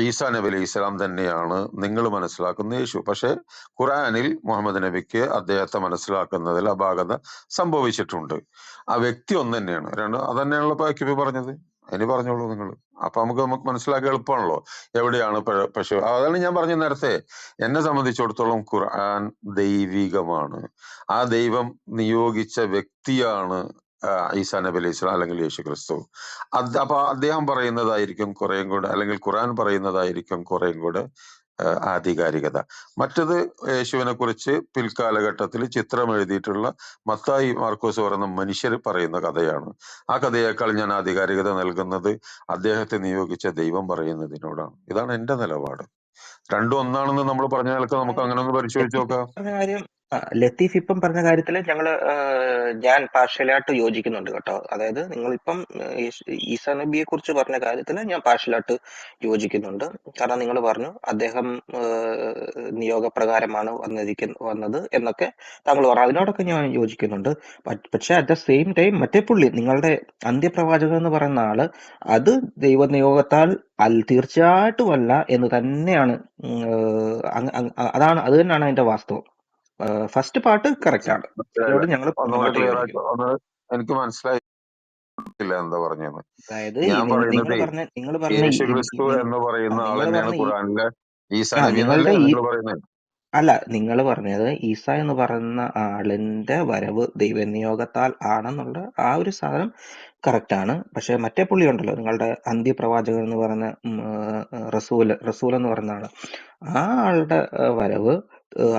ഈസാ നബി അലൈഹി ഇസ്ലാം തന്നെയാണ് നിങ്ങൾ മനസ്സിലാക്കുന്ന യേശു. പക്ഷെ ഖുറാനിൽ മുഹമ്മദ് നബിക്ക് അദ്ദേഹത്തെ മനസ്സിലാക്കുന്നതിൽ അപാകത സംഭവിച്ചിട്ടുണ്ട്. ആ വ്യക്തി ഒന്ന് തന്നെയാണ്. രണ്ട് അതന്നെയാണല്ലോ ഇപ്പൊ കിബി പറഞ്ഞത്. അതിന് പറഞ്ഞോളൂ നിങ്ങൾ. അപ്പൊ നമുക്ക് നമുക്ക് മനസ്സിലാക്കി എളുപ്പമാണല്ലോ. എവിടെയാണ് പശു അതാണ് ഞാൻ പറഞ്ഞ നേരത്തെ. എന്നെ സംബന്ധിച്ചിടത്തോളം ഖുർആൻ ദൈവികമാണ്. ആ ദൈവം നിയോഗിച്ച വ്യക്തിയാണ് ഈസാ നബി അലൈഹി സ്വലാം അല്ലെങ്കിൽ യേശു ക്രിസ്തു. അത് അപ്പൊ അദ്ദേഹം പറയുന്നതായിരിക്കും കുറേയും കൂടെ അല്ലെങ്കിൽ ഖുർആൻ പറയുന്നതായിരിക്കും കുറേയും കൂടെ ആധികാരികത. മറ്റത് യേശുവിനെ കുറിച്ച് പിൽക്കാലഘട്ടത്തിൽ ചിത്രം എഴുതിയിട്ടുള്ള മത്തായി മാർക്കോസ് പറയുന്ന മനുഷ്യർ പറയുന്ന കഥയാണ്. ആ കഥയേക്കാൾ ഞാൻ ആധികാരികത നൽകുന്നത് അദ്ദേഹത്തെ നിയോഗിച്ച ദൈവം പറയുന്നതിനോടാണ്. ഇതാണ് എന്റെ നിലപാട്. രണ്ടും ഒന്നാണെന്ന് നമ്മൾ പറഞ്ഞ നിലയ്ക്ക് നമുക്ക് അങ്ങനെ ഒന്ന് പരിശോധിച്ച് നോക്കാം. ലത്തീഫ് ഇപ്പം പറഞ്ഞ കാര്യത്തിൽ ഞങ്ങൾ ആ, ഞാൻ പാർഷ്യലായിട്ട് യോജിക്കുന്നുണ്ട് കേട്ടോ. അതായത് നിങ്ങളിപ്പം യേശു- ഈസാ നബിയെ കുറിച്ച് പറഞ്ഞ കാര്യത്തിൽ ഞാൻ പാർഷ്യലായിട്ട് യോജിക്കുന്നുണ്ട്. കാരണം നിങ്ങൾ പറഞ്ഞു അദ്ദേഹം നിയോഗപ്രകാരമാണ് വന്നിരിക്കുന്ന വന്നത് എന്നൊക്കെ താങ്കൾ പറഞ്ഞു. അതിനോടൊക്കെ ഞാൻ യോജിക്കുന്നുണ്ട്. പ- പക്ഷെ അറ്റ് ദ സെയിം ടൈം മറ്റേ പുള്ളി നിങ്ങളുടെ അന്ത്യപ്രവാചകൻ എന്ന് പറയുന്ന ആൾ അത് ദൈവനിയോഗത്താൽ അൽ തീർച്ചയായിട്ടും അല്ല എന്ന് തന്നെയാണ് ഏഹ് അതാണ് അത് തന്നെയാണ് അതിന്റെ വാസ്തവം. ഫസ്റ്റ് പാട്ട് കറക്റ്റ് ആണ്. ഞങ്ങൾ എനിക്ക് മനസ്സിലായില്ല എന്താ പറഞ്ഞത് അതായത് നിങ്ങൾ പറഞ്ഞ ക്രിസ്തു എന്ന് പറയുന്ന ഖുറാനിലെ ഈസാ അല്ല നിങ്ങൾ പറഞ്ഞത് ഈസ എന്ന് പറയുന്ന ആളിന്റെ വരവ് ദൈവനിയോഗത്താൽ ആണെന്നുള്ള ആ ഒരു സാധനം കറക്റ്റ് ആണ്. പക്ഷെ മറ്റേ പുള്ളി ഉണ്ടല്ലോ നിങ്ങളുടെ അന്ത്യപ്രവാചകൻ എന്ന് പറയുന്ന റസൂൽ റസൂൽ എന്ന് പറയുന്ന ആൾ. ആ ആളുടെ വരവ്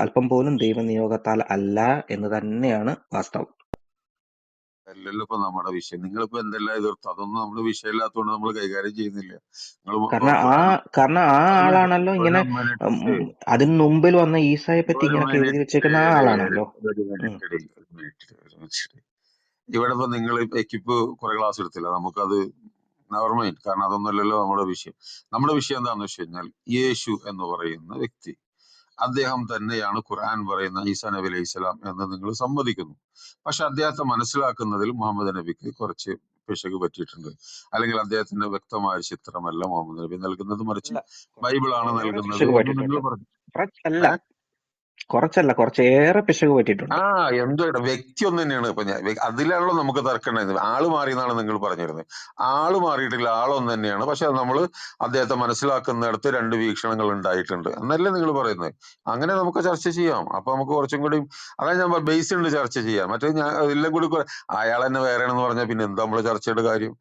അല്പം പോലും ദൈവനിയോഗത്താൽ അല്ല എന്ന് തന്നെയാണ് വാസ്തവം. അല്ലല്ലോ ഇപ്പൊ നമ്മുടെ വിഷയം. നിങ്ങളിപ്പോ എന്തെല്ലാം എതിർത്തു? അതൊന്നും നമ്മുടെ വിഷയമില്ലാത്തതുകൊണ്ട് നമ്മൾ കൈകാര്യം ചെയ്യുന്നില്ല. കാരണം ആ കാരണം ആ ആളാണല്ലോ ഇങ്ങനെ അതിന് മുമ്പിൽ വന്ന ഈസായെ പറ്റി ഇങ്ങനെ എഴുതി വെച്ചേക്കുന്ന ആ ആളാണല്ലോ. ഇവിടെ ഇപ്പൊ നിങ്ങൾ എക്കിപ്പ് കുറെ ക്ലാസ് എടുത്തില്ല. നമുക്കത് നെവർ മൈൻഡ് കാരണം അതൊന്നുമല്ലല്ലോ നമ്മുടെ വിഷയം. നമ്മുടെ വിഷയം എന്താണെന്ന് വെച്ച് കഴിഞ്ഞാൽ യേശു എന്ന് പറയുന്ന വ്യക്തി. അദ്ദേഹം തന്നെയാണ് ഖുർആൻ പറയുന്ന ഈസാ നബി അലൈഹി സ്വലാം എന്ന് നിങ്ങൾ സമ്മതിക്കുന്നു. പക്ഷെ അദ്ദേഹത്തെ മനസ്സിലാക്കുന്നതിൽ മുഹമ്മദ് നബിക്ക് കുറച്ച് പിശക് പറ്റിയിട്ടുണ്ട്. അല്ലെങ്കിൽ അദ്ദേഹത്തിന്റെ വ്യക്തമായ ചിത്രമല്ല മുഹമ്മദ് നബി നൽകുന്നത് മറിച്ച് ബൈബിളാണ് നൽകുന്നത് നിങ്ങൾ പറഞ്ഞു. കുറച്ചല്ല കുറച്ചേറെ പിശക് പറ്റിയിട്ടുണ്ട്. ആ എന്തുവാ വ്യക്തി ഒന്ന് തന്നെയാണ് ഇപ്പൊ ഞാൻ വ്യ- അതിലാണല്ലോ നമുക്ക് തർക്കം ഉണ്ടായിരുന്നത് ആൾ മാറി എന്നാണ് നിങ്ങൾ പറഞ്ഞിരുന്നത്. ആൾ മാറിയിട്ടില്ല ആളൊന്നു തന്നെയാണ്. പക്ഷെ നമ്മൾ അദ്ദേഹത്തെ മനസ്സിലാക്കുന്നിടത്ത് രണ്ട് വീക്ഷണങ്ങൾ ഉണ്ടായിട്ടുണ്ട്. എന്നല്ലേ നിങ്ങൾ പറയുന്നത്? അങ്ങനെ നമുക്ക് ചർച്ച ചെയ്യാം. അപ്പൊ നമുക്ക് കുറച്ചും കൂടി അതായത് ഞാൻ ബേസ് ഉണ്ട് ചർച്ച ചെയ്യാം. മറ്റേ ഞാൻ എല്ലാം കൂടി കുറെ- അയാൾ തന്നെ വേറെയാണെന്ന് പറഞ്ഞാൽ പിന്നെ എന്താ നമ്മൾ ചർച്ചയുടെ കാര്യം?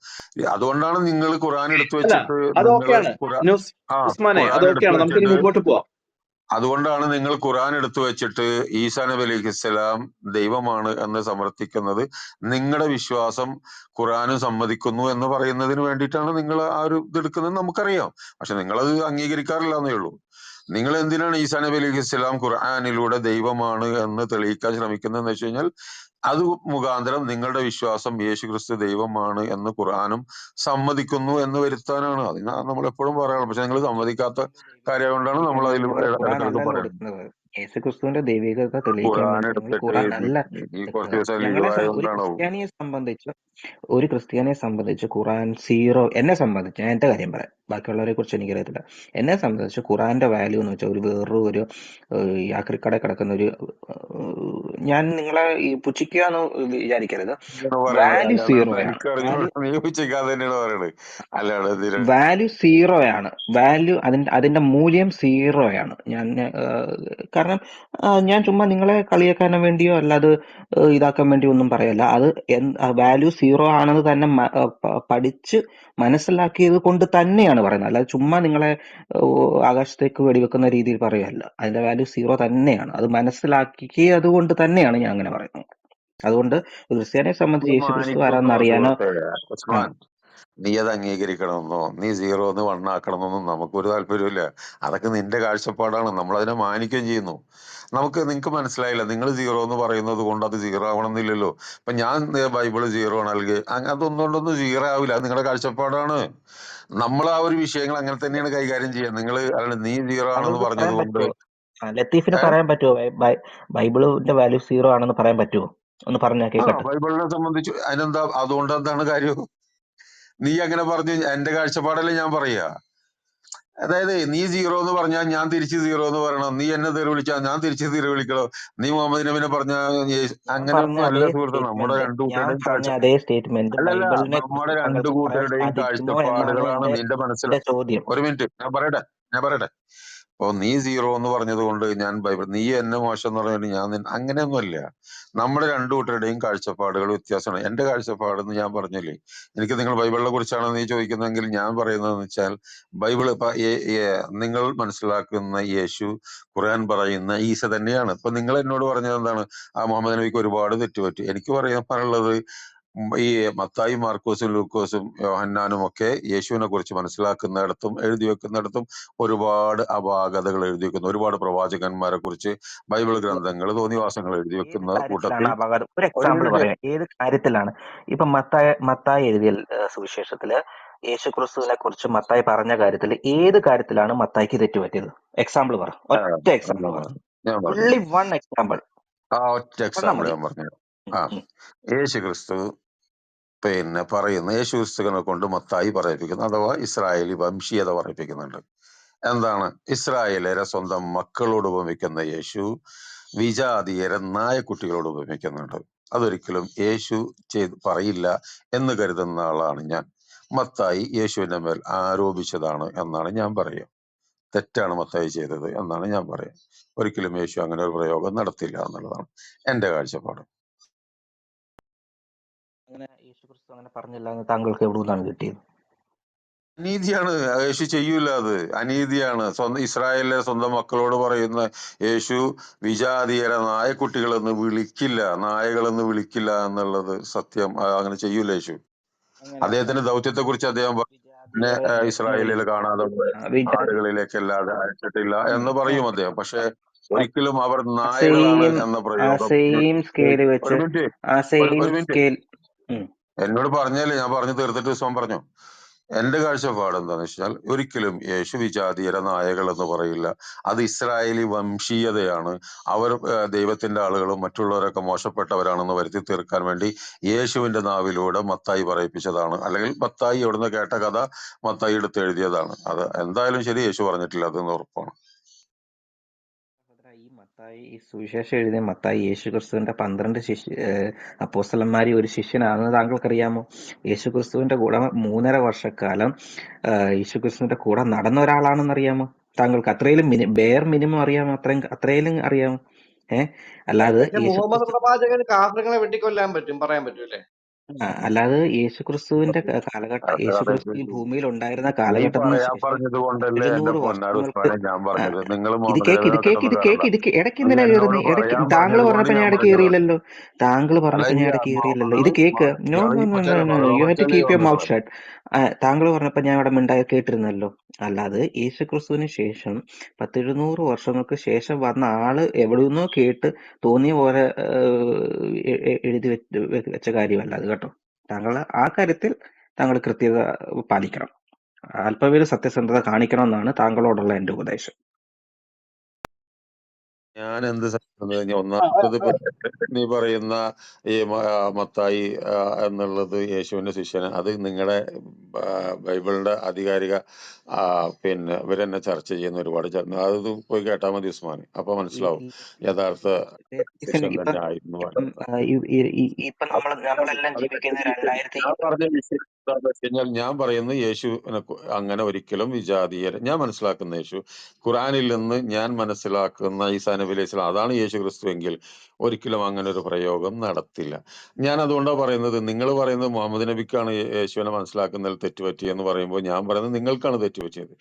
അതുകൊണ്ടാണ് നിങ്ങൾ ഖുറാൻ എടുത്തു അല്ല വെച്ചിട്ട് അത് നിങ്ങൾ ഓക്കെയാണ്. ഖുറാൻ ന്യൂസ് ആ ഉസ്മാനെ അത് ഖുറാൻ എടുത്തു ഓക്കെയാണ് നമുക്കിനി വെച്ചിട്ട് മുമ്പോട്ട് പോവാം. അതുകൊണ്ടാണ് നിങ്ങൾ ഖുറാൻ എടുത്തു വെച്ചിട്ട് ഈസാ നബി അലൈഹി ഇസ്ലാം ദൈവമാണ് എന്ന് സമർത്ഥിക്കുന്നത്. നിങ്ങളുടെ വിശ്വാസം ഖുറാനും സമ്മതിക്കുന്നു എന്ന് പറയുന്നതിന് വേണ്ടിയിട്ടാണ് നിങ്ങൾ ആ ഒരു ഇത് എടുക്കുന്നത് നമുക്കറിയാം. പക്ഷെ നിങ്ങളത് അംഗീകരിക്കാറില്ല എന്നേ ഉള്ളൂ. നിങ്ങൾ എന്തിനാണ് ഈസാ നബി അലൈഹി ഇസ്ലാം ഖുർആാനിലൂടെ ദൈവമാണ് എന്ന് തെളിയിക്കാൻ ശ്രമിക്കുന്നതെന്ന് വെച്ച് കഴിഞ്ഞാൽ അത് മുഖാന്തരം നിങ്ങളുടെ വിശ്വാസം യേശു ക്രിസ്തു ദൈവമാണ് എന്ന് ഖുർആാനും സമ്മതിക്കുന്നു എന്ന് വരുത്താനാണ്. അതിന് നമ്മൾ എപ്പോഴും പറയാറുള്ളത് പക്ഷെ നിങ്ങൾ സമ്മതിക്കാത്ത കാര്യം കൊണ്ടാണ് നമ്മൾ അതിൽ പറയുന്നത് യേശുക്രിസ്തുവിന്റെ ദൈവികത തെളിയിക്കാൻ സംബന്ധിച്ച് ഒരു ക്രിസ്ത്യാനിയെ സംബന്ധിച്ച് ഖുറാൻ സീറോ എന്നെ സംബന്ധിച്ച് ഞാൻ എന്റെ കാര്യം പറയാം. ബാക്കിയുള്ളവരെ കുറിച്ച് എനിക്കറിയത്തില്ല. എന്നെ സംബന്ധിച്ച് ഖുറാന്റെ വാല്യൂ എന്ന് വെച്ചാൽ ഒരു വേറൊരു ഒരു യാത്രക്കട കിടക്കുന്ന ഒരു ഞാൻ നിങ്ങളെ ഈ പുച്ഛിക്കുക എന്ന് വിചാരിക്കരുത് വാല്യൂ സീറോ വാല്യൂ സീറോ ആണ്. വാല്യൂ അതിന്റെ അതിന്റെ മൂല്യം സീറോ ആണ്. ഞാൻ കാരണം ഞാൻ ചുമ്മാ നിങ്ങളെ കളിയാക്കാൻ വേണ്ടിയോ അല്ലാതെ ഇതാക്കാൻ വേണ്ടിയോ ഒന്നും പറയല്ല. അത് വാല്യൂ സീറോ ആണെന്ന് തന്നെ പഠിച്ച് മനസ്സിലാക്കിയത് കൊണ്ട് തന്നെയാണ് പറയുന്നത്. അല്ലാതെ ചുമ്മാ നിങ്ങളെ ആകാശത്തേക്ക് വെടിവെക്കുന്ന രീതിയിൽ പറയുകയല്ല. അതിന്റെ വാല്യൂ സീറോ തന്നെയാണ്. അത് മനസ്സിലാക്കിയത് അതുകൊണ്ട് തന്നെയാണ് ഞാൻ അങ്ങനെ പറയുന്നത്. അതുകൊണ്ട് ക്രിസ്ത്യാനിയെ സംബന്ധിച്ച് യേശു ക്രിസ്തു മാനിക്കുന്നു നീ അത് അംഗീകരിക്കണമെന്നോ നീ സീറോ എന്ന് വണ്ണാക്കണമെന്നോ നമുക്കൊരു താല്പര്യമില്ല അതൊക്കെ നിന്റെ കാഴ്ചപ്പാടാണ്. നമ്മൾ അതിനെ മാനിക്കുകയും ചെയ്യുന്നു. നമുക്ക് നിങ്ങൾക്ക് മനസ്സിലായില്ല. നിങ്ങൾ സീറോ എന്ന് പറയുന്നത് കൊണ്ട് അത് സീറോ ആവണമെന്നില്ലല്ലോ. ഇപ്പൊ ഞാൻ ബൈബിൾ സീറോ ആണ്. അല്ലെങ്കിൽ അതൊന്നും കൊണ്ടൊന്നും സീറോ ആവില്ല. അത് നിങ്ങളുടെ കാഴ്ചപ്പാടാണ്. നമ്മൾ ആ ഒരു വിഷയങ്ങൾ അങ്ങനെ തന്നെയാണ് കൈകാര്യം ചെയ്യുക. നിങ്ങൾ അല്ല നീ സീറോ ആണെന്ന് പറഞ്ഞത് കൊണ്ട് ലത്തീഫിന് പറയാൻ പറ്റുമോ ബൈബിളിന്റെ വാല്യൂ സീറോ ആണെന്ന് പറയാൻ പറ്റുമോ ഒന്ന് പറഞ്ഞാൽ ആ ബൈബിളിനെ സംബന്ധിച്ച് അതിനെന്താ അതുകൊണ്ട് എന്താണ് കാര്യം? നീ അങ്ങനെ പറഞ്ഞു എന്റെ കാഴ്ചപ്പാടല്ലേ ഞാൻ പറയാ അതായത് നീ സീറോ എന്ന് പറഞ്ഞാൽ ഞാൻ തിരിച്ച് സീറോ എന്ന് പറയണം. നീ എന്നെ തെറി വിളിച്ചാൽ ഞാൻ തിരിച്ച് തെറി വിളിക്കണം. നീ മുഹമ്മദ് നബിനെ പറഞ്ഞ അങ്ങനെ നല്ല സുഹൃത്ത് നമ്മുടെ രണ്ടു കൂട്ടരുടെയും അല്ലല്ല നമ്മുടെ രണ്ടു കൂട്ടരുടെയും കാഴ്ചപ്പാടുകളാണ് നിന്റെ മനസ്സിൽ ഒരു മിനിറ്റ് ഞാൻ പറയട്ടെ ഞാൻ പറയട്ടെ. അപ്പൊ നീ സീറോ എന്ന് പറഞ്ഞത് കൊണ്ട് ഞാൻ ബൈബിൾ നീ എന്നെ മോശം എന്ന് പറഞ്ഞിട്ട് ഞാൻ നിന്നെ- അങ്ങനെയൊന്നുമല്ല. നമ്മുടെ രണ്ടു കൂട്ടരുടെയും കാഴ്ചപ്പാടുകൾ വ്യത്യാസമാണ്. എന്റെ കാഴ്ചപ്പാടെന്ന് ഞാൻ പറഞ്ഞില്ലേ? എനിക്ക് നിങ്ങൾ ബൈബിളിനെ കുറിച്ചാണ് നീ ചോദിക്കുന്നതെങ്കിൽ ഞാൻ പറയുന്നതെന്ന് വെച്ചാൽ ബൈബിൾ ഇപ്പൊ നിങ്ങൾ മനസ്സിലാക്കുന്ന യേശു ഖുർആൻ പറയുന്ന ഈസ തന്നെയാണ്. ഇപ്പൊ നിങ്ങൾ എന്നോട് പറഞ്ഞത് എന്താണ്? ആ മുഹമ്മദ് നബിക്ക് ഒരുപാട് തെറ്റുപറ്റി. എനിക്ക് പറയാനുള്ളത് ഈ മത്തായി മാർക്കോസും ലൂക്കോസും യോഹന്നാനും ഒക്കെ യേശുവിനെ കുറിച്ച് മനസ്സിലാക്കുന്നിടത്തും എഴുതി വെക്കുന്നിടത്തും ഒരുപാട് അപാകതകൾ എഴുതി വെക്കുന്നു. ഒരുപാട് പ്രവാചകന്മാരെ കുറിച്ച് ബൈബിൾ ഗ്രന്ഥങ്ങൾ തോന്നിവാസങ്ങൾ എഴുതി വെക്കുന്ന കൂട്ടത്തിൽ പറയാം. ഏത് കാര്യത്തിലാണ്? ഇപ്പൊ മത്തായ മത്തായി എഴുതിയ സുവിശേഷത്തിൽ യേശു ക്രിസ്തുവിനെ കുറിച്ച് മത്തായി പറഞ്ഞ കാര്യത്തിൽ ഏത് കാര്യത്തിലാണ് മത്തായിക്ക് തെറ്റുപറ്റിയത്? എക്സാമ്പിൾ പറ. ഒറ്റ എക്സാമ്പിൾ പറഞ്ഞു വൺ എക്സാമ്പിൾ ആ ഒറ്റ എക്സാമ്പിൾ ഞാൻ പറഞ്ഞു ആ. യേശു ക്രിസ്തു പിന്നെ പറയുന്ന യേശു കൊണ്ട് മത്തായി പറയിപ്പിക്കുന്നു അഥവാ ഇസ്രായേലി വംശീയത പറയിപ്പിക്കുന്നുണ്ട്. എന്താണ്? ഇസ്രായേലരെ സ്വന്തം മക്കളോട് ഉപമിക്കുന്ന യേശു വിജാതീയരെ നായക്കുട്ടികളോട് ഉപമിക്കുന്നുണ്ട്. അതൊരിക്കലും യേശു ചെയ്ത് പറയില്ല എന്ന് കരുതുന്ന ആളാണ് ഞാൻ. മത്തായി യേശുവിന്റെ മേൽ ആരോപിച്ചതാണ് എന്നാണ് ഞാൻ പറയുക. തെറ്റാണ് മത്തായി ചെയ്തത് എന്നാണ് ഞാൻ പറയുക. ഒരിക്കലും യേശു അങ്ങനെ ഒരു പ്രയോഗം നടത്തില്ല എന്നുള്ളതാണ് എന്റെ കാഴ്ചപ്പാട്. ക്രിസ്തു അങ്ങനെ പറഞ്ഞില്ല എന്ന് താങ്കൾക്ക് എവിടെ നിന്നാണ് കിട്ടിയത്? അനീതിയാണ്. യേശു ചെയ്യൂല അത്. അനീതിയാണ്. സ്വന്തം ഇസ്രായേലിലെ സ്വന്തം മക്കളോട് പറയുന്ന യേശു വിജാതീയരെ. നായക്കുട്ടികളെന്ന് വിളിക്കില്ല. നായകളെന്ന് വിളിക്കില്ല എന്നുള്ളത് സത്യം. അങ്ങനെ ചെയ്യൂല യേശു. അദ്ദേഹത്തിന്റെ ദൗത്യത്തെ കുറിച്ച് അദ്ദേഹം പിന്നെ ഇസ്രായേലിൽ കാണാതെ ആടുകളിലേക്കല്ലാതെ അയച്ചിട്ടില്ല എന്ന് പറയും അദ്ദേഹം. പക്ഷെ ഒരിക്കലും അവർ നായകളാണ് എന്ന പ്രയോഗം എന്നോട് പറഞ്ഞല്ലേ ഞാൻ പറഞ്ഞു തീർത്തിട്ട് സ്വം പറഞ്ഞു. എന്റെ കാഴ്ചപ്പാട് എന്താന്ന് വെച്ചാൽ ഒരിക്കലും യേശു വിജാതീയര നായകൾ എന്ന് പറയില്ല. അത് ഇസ്രായേലി വംശീയതയാണ്. അവർ ദൈവത്തിന്റെ ആളുകളും മറ്റുള്ളവരൊക്കെ മോശപ്പെട്ടവരാണെന്ന് വരുത്തി തീർക്കാൻ വേണ്ടി യേശുവിന്റെ നാവിലൂടെ മത്തായി പറയിപ്പിച്ചതാണ്. അല്ലെങ്കിൽ മത്തായി എവിടുന്ന് കേട്ട കഥ മത്തായി എടുത്ത് എഴുതിയതാണ്. അത് എന്തായാലും ശരി യേശു പറഞ്ഞിട്ടില്ല അതെന്ന് ഉറപ്പാണ്. മത്തായി ഈ സുവിശേഷം എഴുതിയ മത്തായി യേശു ക്രിസ്തുവിന്റെ പന്ത്രണ്ട് ശിഷ്യ അപ്പോസ്തലന്മാരിൽ ഒരു ശിഷ്യനാണെന്ന് താങ്കൾക്കറിയാമോ? യേശു ക്രിസ്തുവിന്റെ കൂടെ മൂന്നര വർഷക്കാലം യേശു ക്രിസ്തുവിന്റെ കൂടെ നടന്ന ഒരാളാണെന്ന് അറിയാമോ താങ്കൾക്ക് അത്രയിലും മിനി ബെയർ മിനിമം അറിയാമോ? അത്രയും അത്രയിലും അറിയാമോ? ഏഹ് അല്ലാതെ യേശു മുഹമ്മദ് ക്രിസ്തു പ്രവാചകന് കാഫറുകളെ വെട്ടിക്കൊല്ലാൻ പറ്റും പറയാൻ പറ്റൂലേ ആ, അല്ലാതെ യേശു ക്രിസ്തുവിന്റെ ക- കാലഘട്ടം യേശു ക്രിസ്തു ഈ ഭൂമിയിൽ ഉണ്ടായിരുന്ന നീ കാലഘട്ടത്തിന് പറയാൻ ശേഷം പറഞ്ഞത് കൊണ്ടല്ലേ എന്റെ പത്തിരുന്നൂറ് വർഷങ്ങൾക്ക് ഞാൻ ആ, പറഞ്ഞത്. നിങ്ങൾ ഇത് കേക്ക് ഇത് കേക്ക് ഇത് കേക്ക് ഇത് കേ- ഇടയ്ക്ക് നീ എന്തിനാ എന്നോട് കയറുന്നത് ഇടയ്ക്ക് പറയാൻ താങ്കൾ പറഞ്ഞത് കൊണ്ട് പറഞ്ഞപ്പോ ഞാൻ ഞാൻ ഇടയ്ക്ക് പറഞ്ഞതാ. കയറിയില്ലല്ലോ. താങ്കൾ അല്ല പറഞ്ഞപ്പോ ഈ ഞാൻ ഇടയ്ക്ക് കയറിയില്ലല്ലോ. ഇത് cake no no no no no you have to keep your mouth shut താങ്കൾ പറഞ്ഞപ്പോ ഞാൻ ഇവിടെ മിണ്ടായി കേട്ടിരുന്നല്ലോ. അല്ലാതെ യേശു ക്രിസ്തുവിന് ശേഷം പത്തിരുന്നൂറ് വർഷങ്ങൾക്ക് ശേഷം വന്ന ആൾ എവിടെ നിന്നോ കേട്ട് തോന്നിയ പോലെ ഏഹ്, എ- എ- എഴുതി വെച്ച് വെച്ച കാര്യമല്ല. അത് കേട്ടോ. താങ്കൾ ആ കാര്യത്തിൽ താങ്കൾ കൃത്യത പാലിക്കണം. അല്പവേര് സത്യസന്ധത കാണിക്കണമെന്നാണ് താങ്കളോടുള്ള എന്റെ ഉപദേശം. ഞാൻ എന്ത് ആ, ഒന്നാമത്തത് നീ പറയുന്ന ഈ മ- ആ മത്തായി ആ, എന്നുള്ളത് യേശുവിന്റെ ശിഷ്യന്. അത് നിങ്ങളുടെ ബൈബിളിന്റെ ആധികാരിക ആ, പിന്നെ ഇവരെന്നെ ചർച്ച ചെയ്യുന്ന ഒരുപാട് ചർച്ച അത് പോയി കേട്ടാൽ മതി ഉസ്മാൻ അപ്പൊ മനസ്സിലാവും ഈ യഥാർത്ഥ ലിസൺ ശിഷ്യൻ ഇപ്പം തന്നെ ആയിരുന്നു ഇപ്പം ആ, ഈ- ഈ- ഈ- ഇപ്പം നമ്മൾ നമ്മളെല്ലാം ജീവിക്കുന്ന രണ്ടായിരത്തി ഞാൻ പറഞ്ഞ വിഷയം എന്താന്ന് കഴിഞ്ഞാൽ ഞാൻ പറയുന്നത് യേശു അങ്ങനെ ഒരിക്കലും വിജാതീയർ ഞാൻ മനസ്സിലാക്കുന്ന യേശു ഖുറാനിൽ നിന്ന് ഞാൻ മനസ്സിലാക്കുന്ന ഈസാ അലൈഹി സ്വലാം അതാണ് യേശു ക്രിസ്തു എങ്കിൽ ഒരിക്കലും അങ്ങനെ ഒരു പ്രയോഗം നടത്തില്ല. ഞാൻ അതുകൊണ്ടാണ് പറയുന്നത് നിങ്ങൾ പറയുന്നത് മുഹമ്മദ് നബിക്കാണ് യേശുവിനെ മനസ്സിലാക്കുന്നതിൽ തെറ്റുപറ്റിയെന്ന് പറയുമ്പോൾ ഞാൻ പറയുന്നത് നിങ്ങൾക്കാണ് തെറ്റുപറ്റിയത്.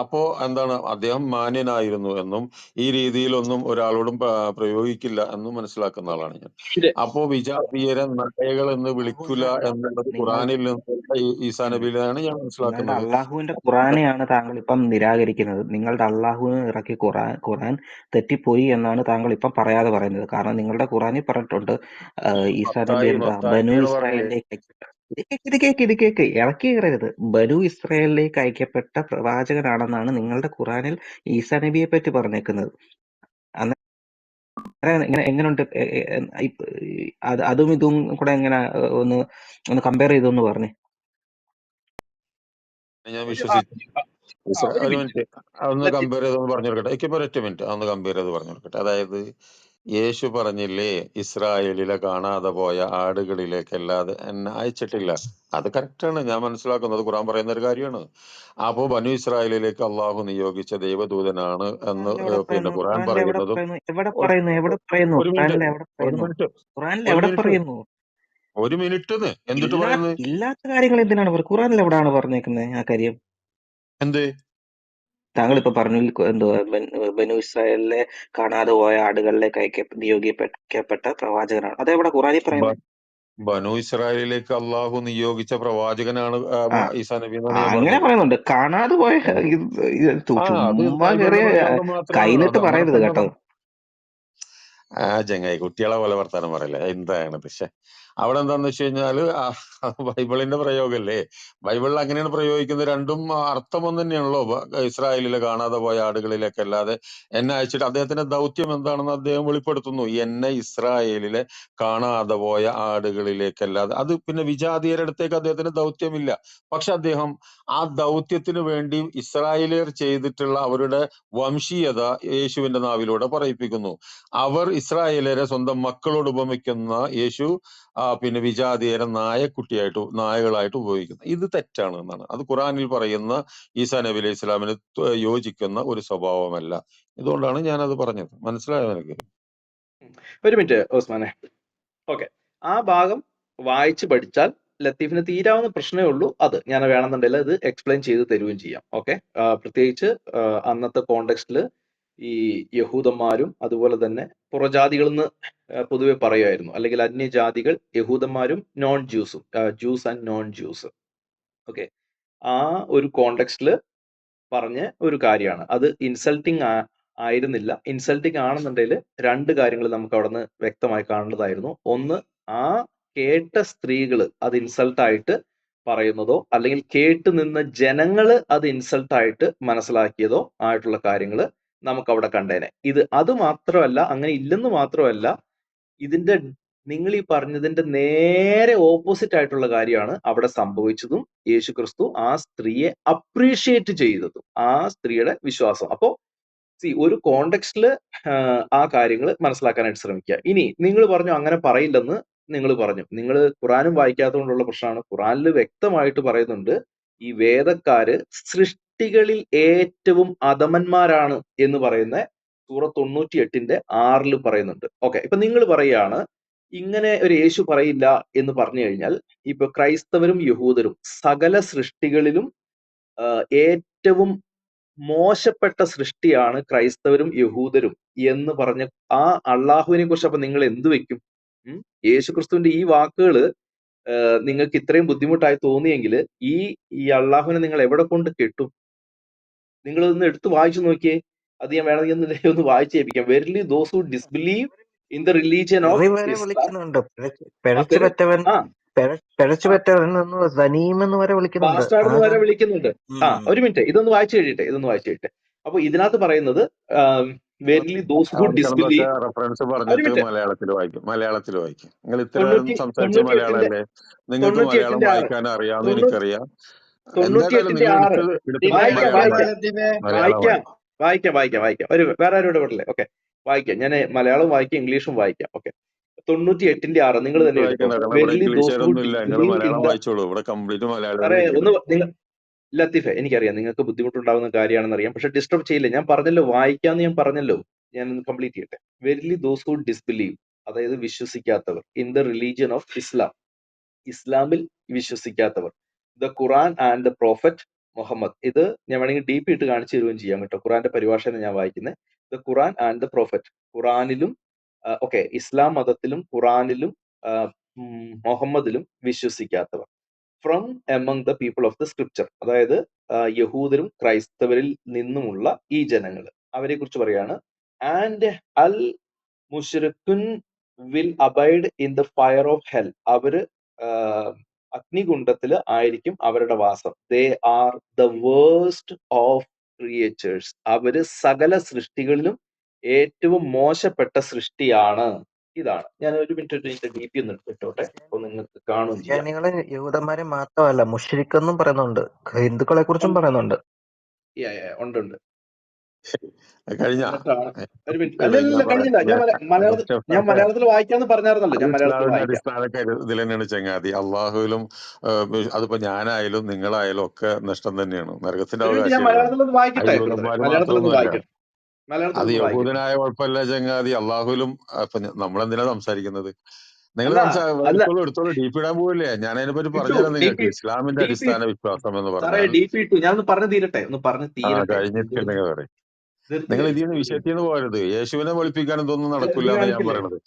അപ്പോ എന്താണ് അദ്ദേഹം മാന്യനായിരുന്നു എന്നും ഈ രീതിയിലൊന്നും ഒരാളോടും പ്രയോഗിക്കില്ല എന്നും മനസ്സിലാക്കുന്ന ആളാണ് ഞാൻ. അപ്പോ വിജാതീയരെ നായകൾ എന്ന് വിളിക്കില്ല എന്നുള്ളത് ഖുറാനിൽ നിന്ന് ഈസാ നബിയിലാണ് ഞാൻ മനസ്സിലാക്കുന്നത്. അള്ളാഹുവിന്റെ ഖുറാനെയാണ് താങ്കൾ ഇപ്പം നിരാകരിക്കുന്നത്. നിങ്ങളുടെ അള്ളാഹുവിന് ഇറക്കി ഖുറാൻ ഖുറാൻ തെറ്റിപ്പോയി എന്നാണ് താങ്കൾ ഇപ്പം പറയാതെ പറയുന്നത്. കാരണം നിങ്ങളുടെ ഖുറാനിൽ പറഞ്ഞിട്ടുണ്ട് ബനു ഇസ്രായേലിലേക്ക് ഇത് കേക്ക് ഇത് കേക്ക് ഇറക്കി കയറരുത് ബനു ഇസ്രായേലിലേക്ക് അയക്കപ്പെട്ട പ്രവാചകനാണെന്നാണ് നിങ്ങളുടെ ഖുറാനിൽ ഈസാ നബിയെ പറ്റി പറഞ്ഞേക്കുന്നത്. എങ്ങനെ എങ്ങനെയുണ്ട് അത് ഇതും കൂടെ എങ്ങനെ ഒന്ന് ഒന്ന് കമ്പയർ ചെയ്തൊന്ന് പറഞ്ഞേ. ഞാൻ വിശ്വസിച്ചു അതൊന്ന് കമ്പയർ ചെയ്തൊന്ന് പറഞ്ഞു കൊടുക്കട്ടെ. ഇപ്പൊ ഒരു ഒറ്റ മിനിറ്റ്. അതൊന്ന് കമ്പയർ ചെയ്ത് പറഞ്ഞു കൊടുക്കട്ടെ. അതായത് യേശു പറഞ്ഞില്ലേ ഇസ്രായേലിലെ കാണാതെ പോയ ആടുകളിലേക്കല്ലാതെ എന്നെ അയച്ചിട്ടില്ല. അത് കറക്റ്റാണ്. ഞാൻ മനസ്സിലാക്കുന്നത് ഖുറാൻ പറയുന്ന ഒരു കാര്യമാണ്. അപ്പോ ബനു ഇസ്രായേലിലേക്ക് അള്ളാഹു നിയോഗിച്ച ദൈവദൂതനാണ് എന്ന് പിന്നെ ഖുറാൻ പറയുന്നത് ഒരു മിനിറ്റ് എന്നിട്ട് പറയുന്നത് ഇല്ലാത്ത കാര്യങ്ങൾ എന്തിനാണ് ഖുറാനിൽ എവിടെയാണ് പറഞ്ഞേക്കുന്നത് ആ കാര്യം? എന്ത്? താങ്കൾ ഇപ്പൊ പറഞ്ഞു എന്തുവാ ബൻ- ബനു ഇസ്രായേലിലെ കാണാതെ പോയ ആടുകളിലേക്ക് അയക്ക നിയോഗിക്കപ്പെട്ട പ്രവാചകനാണ്. അതെവിടെ? ഖുറാനിൽ പറയുന്നത്? ബനു ഇസ്രായേലിലേക്ക് അള്ളാഹു നിയോഗിച്ച പ്രവാചകനാണ് ആ, ആ ഈസാ നബി ആ, ഞാൻ അങ്ങനെ പറഞ്ഞത് പറയുന്നുണ്ട്. കാണാതെ പോയ ഇത് ഇത് ആ, അത് ചുമ്മാ ബൈബിളിലെ കയറിയ പ്രയോഗം മാത്രമാണ്. കൈനീട്ട് അത് പറയരുത് തന്നെ കേട്ടോ. ആ ചങ്ങായി കുട്ടികളെ പോലെ വർത്താനം പറയല്ലേ? എന്താണ് പക്ഷെ അവിടെ എന്താണെന്ന് വെച്ച് കഴിഞ്ഞാൽ ബൈബിളിന്റെ പ്രയോഗമല്ലേ ബൈബിളിൽ അങ്ങനെയാണ് പ്രയോഗിക്കുന്നത്. രണ്ടും അർത്ഥം ഒന്ന് തന്നെയാണല്ലോ ഇസ്രായേലിലെ കാണാതെ പോയ ആടുകളിലേക്ക് അല്ലാതെ എന്നെ അയച്ചിട്ട് അദ്ദേഹത്തിന്റെ ദൗത്യം എന്താണെന്ന് അദ്ദേഹം വെളിപ്പെടുത്തുന്നു. എന്നെ ഇസ്രായേലിലെ കാണാതെ പോയ ആടുകളിലേക്ക് അല്ലാതെ. അത് പിന്നെ വിജാതീയരുടെ അടുത്തേക്ക് അദ്ദേഹത്തിന് ദൗത്യമില്ല. പക്ഷെ അദ്ദേഹം ആ ദൗത്യത്തിന് വേണ്ടി ഇസ്രായേലിയർ ചെയ്തിട്ടുള്ള അവരുടെ വംശീയത യേശുവിന്റെ നാവിലൂടെ പറയിപ്പിക്കുന്നു. അവർ ഇസ്രായേലരെ സ്വന്തം മക്കളോട് ഉപമിക്കുന്ന യേശു പിന്നെ വിജാതീയരെ നായക്കുട്ടിയായിട്ട് നായകളായിട്ട് ഉപയോഗിക്കുന്നത് ഇത് തെറ്റാണ് എന്നാണ്. അത് ഖുറാനിൽ പറയുന്ന ഈസാ നബി അലൈഹി ഇസ്ലാമിന് യോജിക്കുന്ന ഒരു സ്വഭാവമല്ല. ഇതുകൊണ്ടാണ് ഞാൻ അത് പറഞ്ഞത്. മനസ്സിലായോ എനിക്ക് ഒരു മിനിറ്റ് ഓസ്മാനെ ഓക്കെ. ആ ഭാഗം വായിച്ച് പഠിച്ചാൽ ലത്തീഫിന് തീരാവുന്ന പ്രശ്നമേ ഉള്ളൂ. അത് ഞാൻ വേണമെന്നുണ്ടെങ്കിൽ അത് എക്സ്പ്ലെയിൻ ചെയ്ത് തരുകയും ചെയ്യാം. ഓക്കെ? പ്രത്യേകിച്ച് അന്നത്തെ കോണ്ടെക്സ്റ്റിൽ ഈ യഹൂദന്മാരും അതുപോലെ തന്നെ പുറജാതികൾ എന്ന് പൊതുവെ പറയുമായിരുന്നു. അല്ലെങ്കിൽ അന്യജാതികൾ യഹൂദന്മാരും നോൺ ജ്യൂസും Jews and non Jews okay ആ ഒരു കോണ്ടെക്സ്റ്റിൽ പറഞ്ഞ ഒരു കാര്യമാണ്. അത് ഇൻസൾട്ടിങ് ആയിരുന്നില്ല. ഇൻസൾട്ടിങ് ആണെന്നുണ്ടെങ്കിൽ രണ്ട് കാര്യങ്ങൾ നമുക്ക് അവിടെ നിന്ന് വ്യക്തമായി കാണേണ്ടതായിരുന്നു. ഒന്ന് ആ കേട്ട സ്ത്രീകൾ അത് ഇൻസൾട്ടായിട്ട് പറയുന്നതോ അല്ലെങ്കിൽ കേട്ട് നിന്ന ജനങ്ങൾ അത് ഇൻസൾട്ടായിട്ട് മനസ്സിലാക്കിയതോ ആയിട്ടുള്ള കാര്യങ്ങൾ നമുക്ക് അവിടെ കണ്ടേനെ. ഇത് അത് മാത്രമല്ല അങ്ങനെ ഇല്ലെന്ന് മാത്രമല്ല ഇതിന്റെ നിങ്ങൾ ഈ പറഞ്ഞതിന്റെ നേരെ ഓപ്പോസിറ്റ് ആയിട്ടുള്ള കാര്യമാണ് അവിടെ സംഭവിച്ചതും യേശു ക്രിസ്തു ആ സ്ത്രീയെ അപ്രീഷിയേറ്റ് ചെയ്തതും ആ സ്ത്രീയുടെ വിശ്വാസം. അപ്പോ സി ഒരു കോണ്ടെക്സ്റ്റിൽ ആ കാര്യങ്ങൾ മനസ്സിലാക്കാനായിട്ട് ശ്രമിക്കുക. ഇനി നിങ്ങൾ പറഞ്ഞു അങ്ങനെ പറയില്ലെന്ന് നിങ്ങൾ പറഞ്ഞു. നിങ്ങൾ ഖുറാനും വായിക്കാത്തതുകൊണ്ടുള്ള പ്രശ്നമാണ്. ഖുറാനിൽ വ്യക്തമായിട്ട് പറയുന്നുണ്ട് ഈ വേദക്കാര് സൃഷ്ടികളിൽ ഏറ്റവും അധമന്മാരാണ് എന്ന് പറയുന്ന സൂറ തൊണ്ണൂറ്റി എട്ടിന്റെ ആറിൽ പറയുന്നുണ്ട് ഓക്കെ ഇപ്പൊ നിങ്ങൾ പറയാണ് ഇങ്ങനെ ഒരു യേശു പറയില്ല എന്ന് പറഞ്ഞു കഴിഞ്ഞാൽ ഇപ്പൊ ക്രൈസ്തവരും യഹൂദരും സകല സൃഷ്ടികളിലും ഏറ്റവും മോശപ്പെട്ട സൃഷ്ടിയാണ് ക്രൈസ്തവരും യഹൂദരും എന്ന് പറഞ്ഞ ആ അള്ളാഹുവിനെ കുറിച്ച് അപ്പൊ നിങ്ങൾ എന്ത് വെക്കും? യേശു ക്രിസ്തുവിന്റെ ഈ വാക്കുകൾ നിങ്ങൾക്ക് ഇത്രയും ബുദ്ധിമുട്ടായി തോന്നിയെങ്കിൽ ഈ ഈ അള്ളാഹുവിനെ നിങ്ങൾ എവിടെ കൊണ്ട് കെട്ടും നിങ്ങൾ ഒന്ന് എടുത്ത് വായിച്ചു നോക്കിയേ. അത് ഞാൻ വേണമെങ്കിൽ ഒന്ന് ഒന്ന് വായിച്ചു ഏൽപ്പിക്കാം. Verily those who disbelieve in the religion of വരെ വിളിക്കുന്നുണ്ട്. ആ ഒരു മിനിറ്റ്. ഇതൊന്ന് വായിച്ചു കഴിയട്ടെ ഇതൊന്ന് വായിച്ചു കഴിയട്ടെ. അപ്പൊ ഇതിനകത്ത് പറയുന്നത് verily those who disbelieve reference പറഞ്ഞിട്ട് മിനിറ്റ്. മലയാളത്തിൽ വായിക്കും. മലയാളത്തിൽ വായിക്കും. നിങ്ങൾ ഇത്രയും സംസാരിച്ച മലയാളമല്ലേ? നിങ്ങൾക്ക് മലയാളം വായിക്കാൻ അറിയാമെന്ന് എനിക്കറിയാം. ആറ്. വായിക്കാം വായിക്കാം. വായിക്കും വായിക്കാം. ഒരു വേറെ ആരും ഇടപെടില്ലേ ഓക്കെ വായിക്കാം. ഞാൻ മലയാളം വായിക്കാം ഇംഗ്ലീഷും വായിക്കാം. ഓക്കെ തൊണ്ണൂറ്റി എട്ടിന്റെ ആറ് നിങ്ങൾ തന്നെ എടുത്തോ? വായിക്കണ്ട കാരണം ഇവിടെ വെരിലി ദോസ് ഹു ഇംഗ്ലീഷുകാരൊന്നും നിങ്ങൾ മലയാളം വായിച്ചോളൂ ഇവിടെ കംപ്ലീറ്റ് മലയാളികളാണ് സാറേ ഒന്ന് ലത്തീഫെ എനിക്കറിയാം നിങ്ങൾക്ക് ബുദ്ധിമുട്ടുണ്ടാവുന്ന കാര്യമാണെന്ന് അറിയാം. പക്ഷെ ഡിസ്റ്റർബ് ചെയ്യില്ല. ഞാൻ പറഞ്ഞല്ലോ വായിക്കാന്ന് ഞാൻ പറഞ്ഞല്ലോ. ഞാൻ ഒന്ന് കംപ്ലീറ്റ് ചെയ്യട്ടെ. വെരിലി ദോസ് ഹു ഡിസ്ബിലീവ് അതായത് വിശ്വസിക്കാത്തവർ. In the religion of Islam. ഇസ്ലാമിൽ വിശ്വസിക്കാത്തവർ. The Quran and the prophet Muhammad ഇത് ഞാൻ വേണമെങ്കിൽ ഡീപ്പ് ഇട്ട് കാണിച്ചു തരുകയും ചെയ്യാം കേട്ടോ. ഖുറാന്റെ പരിഭാഷയാണ് ഞാൻ വായിക്കുന്നത്. The Quran and the prophet ഖുറാനിലും okay ഇസ്ലാം മതത്തിലും ഖുറാനിലും മുഹമ്മദിലും വിശ്വസിക്കാത്തവർ. From among the people of the scripture അതായത് യഹൂദരും ക്രൈസ്തവരിൽ നിന്നുമുള്ള ഈ ജനങ്ങൾ അവരെ കുറിച്ച് പറയാണ് and al mushrikun will abide in the fire of hell അവർ ആഹ്, അഗ്നികുണ്ഡത്തിൽ ആയിരിക്കും അവരുടെ വാസം. They are the worst of creatures അവർ സകല സൃഷ്ടികളിലും ഏറ്റവും മോശപ്പെട്ട സൃഷ്ടിയാണ്. ഇതാണ്. ഞാൻ ഒരു മിനിറ്റ് ഇതിന്റെ ഡി പി ഒന്ന് എടുത്തോട്ടെ അപ്പൊ നിങ്ങൾക്ക് കാണും ചെയ്യാം. ക്രിസ്ത്യാനികളെ യഹൂദന്മാരെ മാത്രമല്ല മുഷരിക്കെന്നും പറയുന്നുണ്ട്. ഹിന്ദുക്കളെ കുറിച്ചും പറയുന്നുണ്ട് യാ, ഉണ്ട് ഉണ്ട്. കഴിഞ്ഞ? ഒരു മിനിറ്റ്. ഞാൻ കഴിഞ്ഞില്ല. ഞാൻ മല- മലയാളത്തിൽ ഞാൻ മലയാളത്തിൽ വായിക്കാന്ന് പറഞ്ഞായിരുന്നല്ലോ. ഞാൻ മലയാളത്തിൽ ഇസ്ലാമിന്റെ വായിക്കാം. അടിസ്ഥാന ഇതിൽ തന്നെയാണ് ചങ്ങാതി. അള്ളാഹുവിലും ഏഹ്, അതിപ്പോ ഞാനായാലും നിങ്ങളായാലും ഒക്കെ നഷ്ടം തന്നെയാണ്. നരകത്തിന്റെ ഒരു മിനിറ്റ് ഞാൻ അവകാശികളാണ് മലയാളത്തിൽ ഒന്ന് വായിക്കട്ടെ ബ്രദറെ മലയാളത്തിൽ ഒന്ന് മാത്രമൊന്നുമല്ല വായിക്കട്ടെ. മലയാളത്തിൽ അത് ഒന്ന് വായിക്കട്ടെ. യഹൂദനായ കുഴപ്പമില്ല ചങ്ങാതി. അള്ളാഹുലും അപ്പൊ നമ്മളെന്തിനാ സംസാരിക്കുന്നത്? നിങ്ങൾ അല്ല സംസാ അല്ല. എടുത്തോളൂ എടുത്തോളൂ. ഡീപ്പ് ഇടാൻ പോവില്ലേ? ഞാൻ അതിനെപ്പറ്റി ഇട്ടു. പറഞ്ഞുതരാം ഡി നിങ്ങൾക്ക്. പി ഇസ്ലാമിന്റെ ഡി പി അടിസ്ഥാന വിശ്വാസം എന്ന് സാറേ പറഞ്ഞാൽ ഡി പി ഇട്ടു. ഞാൻ ഒന്ന് പറഞ്ഞു തീരട്ടെ? ഒന്ന് പറഞ്ഞു ആ തീരട്ടെ. കഴിഞ്ഞിട്ട് കഴിഞ്ഞിട്ടുണ്ടെങ്കിൽ പറയും. നിങ്ങൾ ഇതിൽ നിന്ന് വിഷയത്തിൽ നിന്ന് പോകരുത്. യേശുവിനെ വെളുപ്പിക്കാനും ഇതൊന്നും നടക്കില്ല എന്ന് ഞാൻ പറയണത്.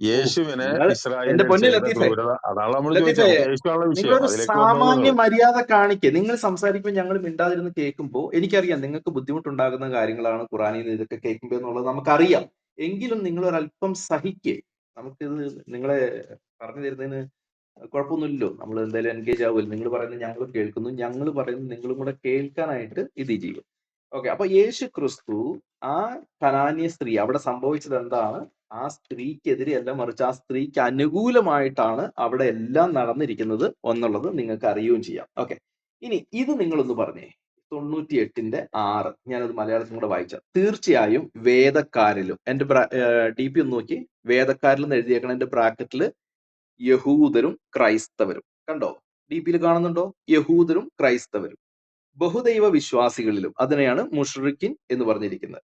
യേശുവിനെ ഇസ്രായേലിന്റെ ക്രൂരത അതാണ് നമ്മൾ ചോദിച്ചത്. ലത്തീഫെ നമുക്ക് യേശുവാണല്ലോ വിഷയം. നിങ്ങളൊരു അതിലേക്ക് സാമാന്യ മര്യാദ കാണിക്കുക നിങ്ങൾ സംസാരിക്കുമ്പോൾ ഞങ്ങൾ മിണ്ടാതിരുന്ന് കേൾക്കുമ്പോൾ എനിക്കറിയാം നിങ്ങൾക്ക് ബുദ്ധിമുട്ടുണ്ടാകുന്ന കാര്യങ്ങളാണ് ഖുറാനിൽ നിന്ന് ഇതൊക്കെ കേൾക്കുമ്പോൾ എന്നുള്ളത് നമുക്കറിയാം. എങ്കിലും നിങ്ങൾ ഒരല്പം സഹിക്കേ നമുക്കിത് നിങ്ങളെ പറഞ്ഞു തരുന്നതിന് കുഴപ്പമൊന്നുമില്ലല്ലോ. നമ്മൾ എന്തായാലും എൻഗേജ് ആവുമല്ലോ നിങ്ങൾ പറയുന്നത് ഞങ്ങൾ കേൾക്കുന്നു. ഞങ്ങൾ പറയുന്നത് നിങ്ങളും കൂടെ കേൾക്കാനായിട്ട് ഇത് ചെയ്യും. ഓക്കെ. അപ്പൊ യേശു ക്രിസ്തു ആ കനാന്യ സ്ത്രീ അവിടെ സംഭവിച്ചത് എന്താണ്? ആ സ്ത്രീക്കെതിരെ അല്ല മറിച്ച് ആ സ്ത്രീക്ക് അനുകൂലമായിട്ടാണ് അവിടെ എല്ലാം നടന്നിരിക്കുന്നത് എന്നുള്ളത് നിങ്ങൾക്ക് അറിയുകയും ചെയ്യാം. ഓക്കെ. ഇനി ഇത് നിങ്ങളൊന്ന് പറഞ്ഞേ. തൊണ്ണൂറ്റി എട്ടിന്റെ ആറ്. ഞാനത് മലയാളത്തിൽ കൂടെ വായിച്ച. തീർച്ചയായും വേദക്കാരിലും എന്റെ ഡി പി ഒന്ന് നോക്കി. വേദക്കാരിലും എഴുതിയേക്കണം എന്റെ ബ്രാക്കറ്റിൽ യഹൂദരും ക്രൈസ്തവരും. കണ്ടോ? ഡി പിയിൽ കാണുന്നുണ്ടോ? യഹൂദരും ക്രൈസ്തവരും. ബഹുദൈവ വിശ്വാസികളിലും അതിനെയാണ് മുഷ്രിക്കിൻ എന്ന് പറഞ്ഞിരിക്കുന്നത്.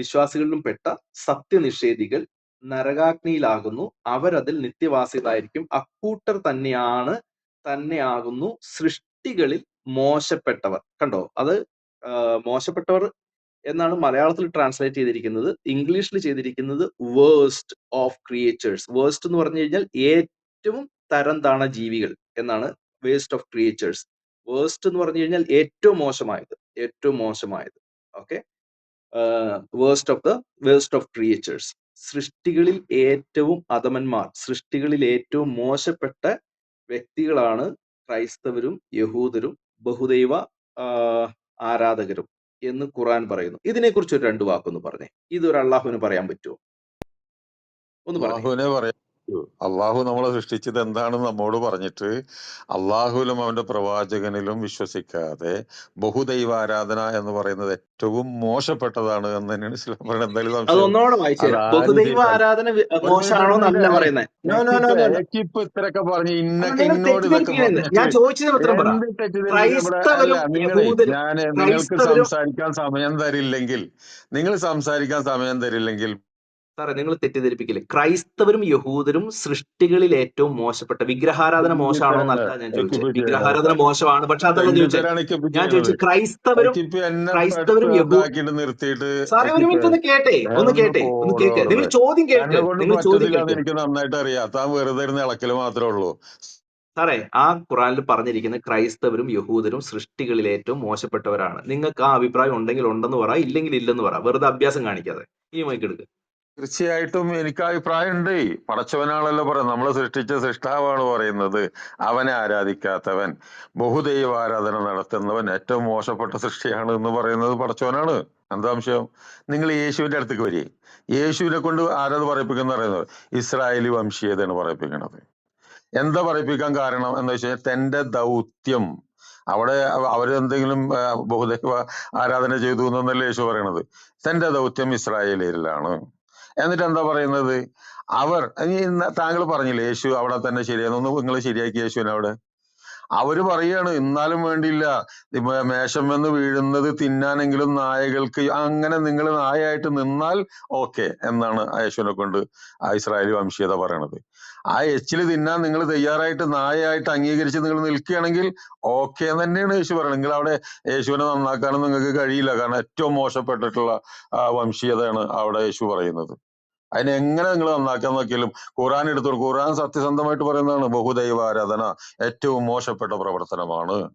വിശ്വാസികളിലും പെട്ട സത്യനിഷേധികൾ നരകാഗ്നിയിലാകുന്നു. അവരതിൽ നിത്യവാസികളായിരിക്കും. അക്കൂട്ടർ തന്നെയാണ് തന്നെയാകുന്നു സൃഷ്ടികളിൽ മോശപ്പെട്ടവർ. കണ്ടോ? അത് മോശപ്പെട്ടവർ എന്നാണ് മലയാളത്തിൽ ട്രാൻസ്ലേറ്റ് ചെയ്തിരിക്കുന്നത്. ഇംഗ്ലീഷിൽ ചെയ്തിരിക്കുന്നത് വേഴ്സ്റ്റ് ഓഫ് ക്രിയേച്ചേഴ്സ് വേഴ്സ്റ്റ് എന്ന് പറഞ്ഞു കഴിഞ്ഞാൽ ഏറ്റവും തരം താണ ജീവികൾ എന്നാണ് വേസ്റ്റ് ഓഫ് ക്രിയേച്ചേഴ്സ് വേസ്റ്റ് എന്ന് പറഞ്ഞു കഴിഞ്ഞാൽ ഏറ്റവും മോശമായത് ഏറ്റവും മോശമായത്. Okay worst of the worst of creatures സൃഷ്ടികളിൽ ഏറ്റവും അധമന്മാർ സൃഷ്ടികളിൽ ഏറ്റവും മോശപ്പെട്ട വ്യക്തികളാണ് ക്രൈസ്തവരും യഹൂദരും ബഹുദൈവ ആരാധകരും എന്ന് ഖുറാൻ പറയുന്നു. ഇതിനെക്കുറിച്ച് ഒരു രണ്ട് വാക്കൊന്ന് പറഞ്ഞേ. ഇതൊരു അള്ളാഹുവിന് പറയാൻ പറ്റുമോ ഒന്ന് പറ്റൂ. അള്ളാഹു നമ്മളെ സൃഷ്ടിച്ചത് എന്താണെന്ന് നമ്മോട് പറഞ്ഞിട്ട് അള്ളാഹുവിലും അവന്റെ പ്രവാചകനിലും വിശ്വസിക്കാതെ ബഹുദൈവാരാധന എന്ന് പറയുന്നത് ഏറ്റവും മോശപ്പെട്ടതാണ് എന്ന് തന്നെയാണ് ഇസ്ലാം പറയുന്നത് എന്തായാലും നോ ഇത്രയൊക്കെ പറഞ്ഞ് ഇന്നൊക്കെ ഇന്നോട് ഇതൊക്കെ ഞാൻ നിങ്ങൾക്ക് സംസാരിക്കാൻ സമയം തരില്ലെങ്കിൽ നിങ്ങൾ സംസാരിക്കാൻ സമയം തരില്ലെങ്കിൽ സാറേ നിങ്ങൾ തെറ്റിദ്ധരിപ്പിക്കില്ലേ? ക്രൈസ്തവരും യഹൂദരും സൃഷ്ടികളിൽ ഏറ്റവും മോശപ്പെട്ട വിഗ്രഹാരാധന മോശമാണോ എന്നല്ല ഞാൻ ചോദിച്ചത് വിഗ്രഹാരാധന മോശമാണ് പക്ഷെ അതല്ല ചോദിച്ചത് ഞാൻ ചോദിച്ചത് ക്രൈസ്തവരും ക്രൈസ്തവരും നിർത്തിയിട്ട് സാറേ ഒരു മിനിറ്റ് ഒന്ന് കേട്ടെ ഒന്ന് കേട്ടേ ഒന്ന് കേട്ടെ നിങ്ങൾ ചോദ്യം കേട്ടെ നിങ്ങൾ ചോദ്യം എനിക്ക് നന്നായിട്ട് അറിയാം. താൻ വെറുതെ ഇരുന്ന് ഇളക്കൽ മാത്രമേ ഉള്ളൂ. സാറേ ആ ഖുറാനിൽ പറഞ്ഞിരിക്കുന്ന ക്രൈസ്തവരും യഹൂദരും സൃഷ്ടികളിൽ ഏറ്റവും മോശപ്പെട്ടവരാണ്. നിങ്ങൾക്ക് ആ അഭിപ്രായം ഉണ്ടെങ്കിൽ ഉണ്ടെന്ന് പറ ഇല്ലെങ്കിൽ ഇല്ലെന്ന് പറ. വെറുതെ അഭ്യാസം കാണിക്കാതെ. ഈ മൈക്ക് എടുക്ക്. തീർച്ചയായിട്ടും എനിക്ക് അഭിപ്രായം ഉണ്ട് പടച്ചവനാണല്ലോ പറയുന്നത്. നമ്മളെ സൃഷ്ടിച്ച സൃഷ്ടാവാണ് പറയുന്നത്. അവനെ ആരാധിക്കാത്തവൻ ബഹുദൈവ ആരാധന നടത്തുന്നവൻ ഏറ്റവും മോശപ്പെട്ട സൃഷ്ടിയാണ് എന്ന് പറയുന്നത് പടച്ചവനാണ്. എന്താ നിങ്ങൾ യേശുവിന്റെ അടുത്തേക്ക് വരി യേശുവിനെ കൊണ്ട് ആരാത് പറയിപ്പിക്കുന്ന പറയുന്നത്? ഇസ്രായേലി വംശീയതയാണ് പറയിപ്പിക്കുന്നത് എന്താ പറയിപ്പിക്കാൻ കാരണം എന്ന് വെച്ചാൽ തന്റെ ദൗത്യം. അവിടെ അവ- അവരെന്തെങ്കിലും ബഹുദൈവ ആരാധന ചെയ്തു എന്നല്ലേ യേശു പറയണത്? തന്റെ ദൗത്യം ഇസ്രായേലിലാണ്. എന്നിട്ട് എന്താ പറയുന്നത്? അവർ താങ്കൾ പറഞ്ഞില്ലേ യേശു അവിടെ തന്നെ ശരിയാണ് ഒന്ന് നിങ്ങൾ ശരിയാക്കി യേശുവിനെ അവിടെ. അവർ പറയാണ് എന്നാലും വേണ്ടിയില്ല. മേശം എന്ന് വീഴുന്നത് തിന്നാനെങ്കിലും നായകൾക്ക് അങ്ങനെ നിങ്ങൾ നായയായിട്ട് നിന്നാൽ ഓക്കെ എന്നാണ് യേശുവിനെ കൊണ്ട് ആ ഇസ്രായേലി വംശീയത പറയണത്. ആ എച്ചിൽ തിന്നാൻ നിങ്ങൾ തയ്യാറായിട്ട് നായയായിട്ട് അംഗീകരിച്ച് നിങ്ങൾ നിൽക്കുകയാണെങ്കിൽ ഓക്കെ എന്ന് തന്നെയാണ് യേശു പറയുന്നത് നിങ്ങൾ അവിടെ യേശുവിനെ നന്നാക്കാനും നിങ്ങൾക്ക് കഴിയില്ല. കാരണം ഏറ്റവും മോശപ്പെട്ടിട്ടുള്ള വംശീയതയാണ് അവിടെ യേശു പറയുന്നത്. അതിനെ എങ്ങനെ നിങ്ങൾ നന്നാക്കാൻ നോക്കിയാലും ഖുറാൻ എടുത്തോളൂ. ഖുറാൻ സത്യസന്ധമായിട്ട് പറയുന്നതാണ് ബഹുദൈവ ആരാധന ഏറ്റവും മോശപ്പെട്ട പ്രവർത്തനമാണ്.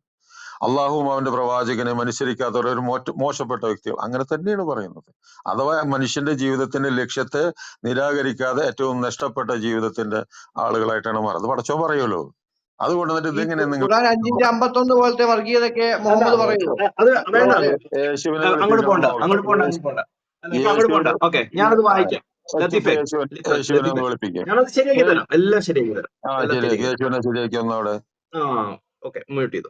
അള്ളാഹുവും അവന്റെ പ്രവാചകനെ അനുസരിക്കാത്തവർ ഒരു മോറ്റ- മോശപ്പെട്ട വ്യക്തികൾ. അങ്ങനെ തന്നെയാണ് പറയുന്നത്. അഥവാ മനുഷ്യന്റെ ജീവിതത്തിന്റെ ലക്ഷ്യത്തെ നിരാകരിക്കാതെ ഏറ്റവും നഷ്ടപ്പെട്ട ജീവിതത്തിന്റെ ആളുകളായിട്ടാണ് മാറുന്നത്. പഠിച്ചോ പറയുമല്ലോ. അതുകൊണ്ട് എന്നിട്ട് ഈ ഇതെങ്ങനെ നിങ്ങൾ ഖുർആൻ അഞ്ചിന്റെ അമ്പത്തൊന്ന് പോലത്തെ വർഗീയതൊക്കെ മുഹമ്മദ് പറയുന്നു അങ്ങോട്ട് പോണ്ട അങ്ങോട്ട് പോണ്ട അങ്ങോട്ട് പോണ്ട. അങ്ങോട്ട് പോണ്ട. യേശുവിനെ ഓക്കെ ഞാനത് വായിക്കാം. ലത്തീഫെ ഞാനത് ശരിയാക്കി തരാം. എല്ലാം ശരിയാക്കി തരാം. ആ ഓക്കെ മ്യൂട്ട് ചെയ്തു.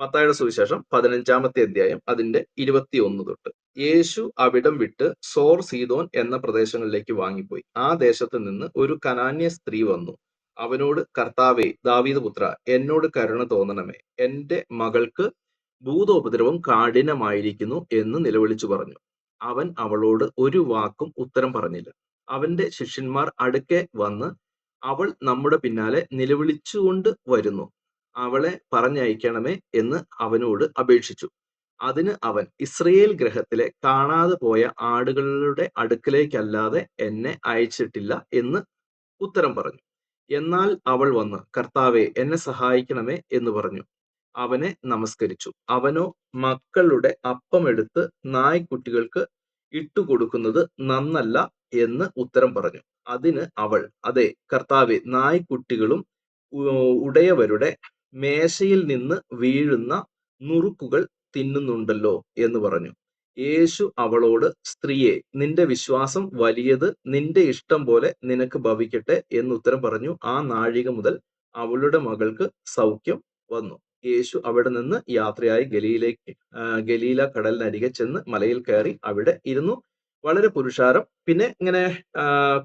മത്തായുടെ സുവിശേഷം പതിനഞ്ചാമത്തെ അധ്യായം അതിന്റെ ഇരുപത്തി ഒന്ന് തൊട്ട്. യേശു അവിടം വിട്ട് സോർ സീതോൻ എന്ന പ്രദേശങ്ങളിലേക്ക് വാങ്ങിപ്പോയി. ആ ദേശത്ത് നിന്ന് ഒരു കനാന്യ സ്ത്രീ വന്നു. അവനോട് കർത്താവേ ദാവീദ് പുത്ര എന്നോട് കരുണ തോന്നണമേ. എന്റെ മകൾക്ക് ഭൂതോപദ്രവം കാഠിനമായിരിക്കുന്നു എന്ന് നിലവിളിച്ചു പറഞ്ഞു. അവൻ അവളോട് ഒരു വാക്കും ഉത്തരം പറഞ്ഞില്ല. അവന്റെ ശിഷ്യന്മാർ അടുക്കെ വന്ന് അവൾ നമ്മുടെ പിന്നാലെ നിലവിളിച്ചുകൊണ്ട് വരുന്നു. അവളെ പറഞ്ഞയക്കണമേ എന്ന് അവനോട് അപേക്ഷിച്ചു. അതിന് അവൻ ഇസ്രയേൽ ഗ്രഹത്തിലെ കാണാതെ പോയ ആടുകളുടെ അടുക്കലേക്കല്ലാതെ എന്നെ അയച്ചിട്ടില്ല എന്ന് ഉത്തരം പറഞ്ഞു. എന്നാൽ അവൾ വന്ന് കർത്താവെ എന്നെ സഹായിക്കണമേ എന്ന് പറഞ്ഞു. അവനെ നമസ്കരിച്ചു. അവനോ മക്കളുടെ അപ്പമെടുത്ത് നായ്ക്കുട്ടികൾക്ക് ഇട്ടുകൊടുക്കുന്നത് നന്നല്ല എന്ന് ഉത്തരം പറഞ്ഞു. അതിന് അവൾ അതെ കർത്താവെ നായ്ക്കുട്ടികളും ഉടയവരുടെ മേശയിൽ നിന്ന് വീഴുന്ന നുറുക്കുകൾ തിന്നുന്നുണ്ടല്ലോ എന്ന് പറഞ്ഞു. യേശു അവളോട് സ്ത്രീയെ നിന്റെ വിശ്വാസം വലിയത് നിന്റെ ഇഷ്ടം പോലെ നിനക്ക് ഭവിക്കട്ടെ എന്ന് ഉത്തരം പറഞ്ഞു. ആ നാഴിക മുതൽ അവളുടെ മകൾക്ക് സൗഖ്യം വന്നു. യേശു അവിടെ നിന്ന് യാത്രയായി ഗലിയിലേക്ക് ഗലീല കടലിനരികെ ചെന്ന് മലയിൽ കയറി അവിടെ ഇരുന്നു. വളരെ പുരുഷാരം. പിന്നെ ഇങ്ങനെ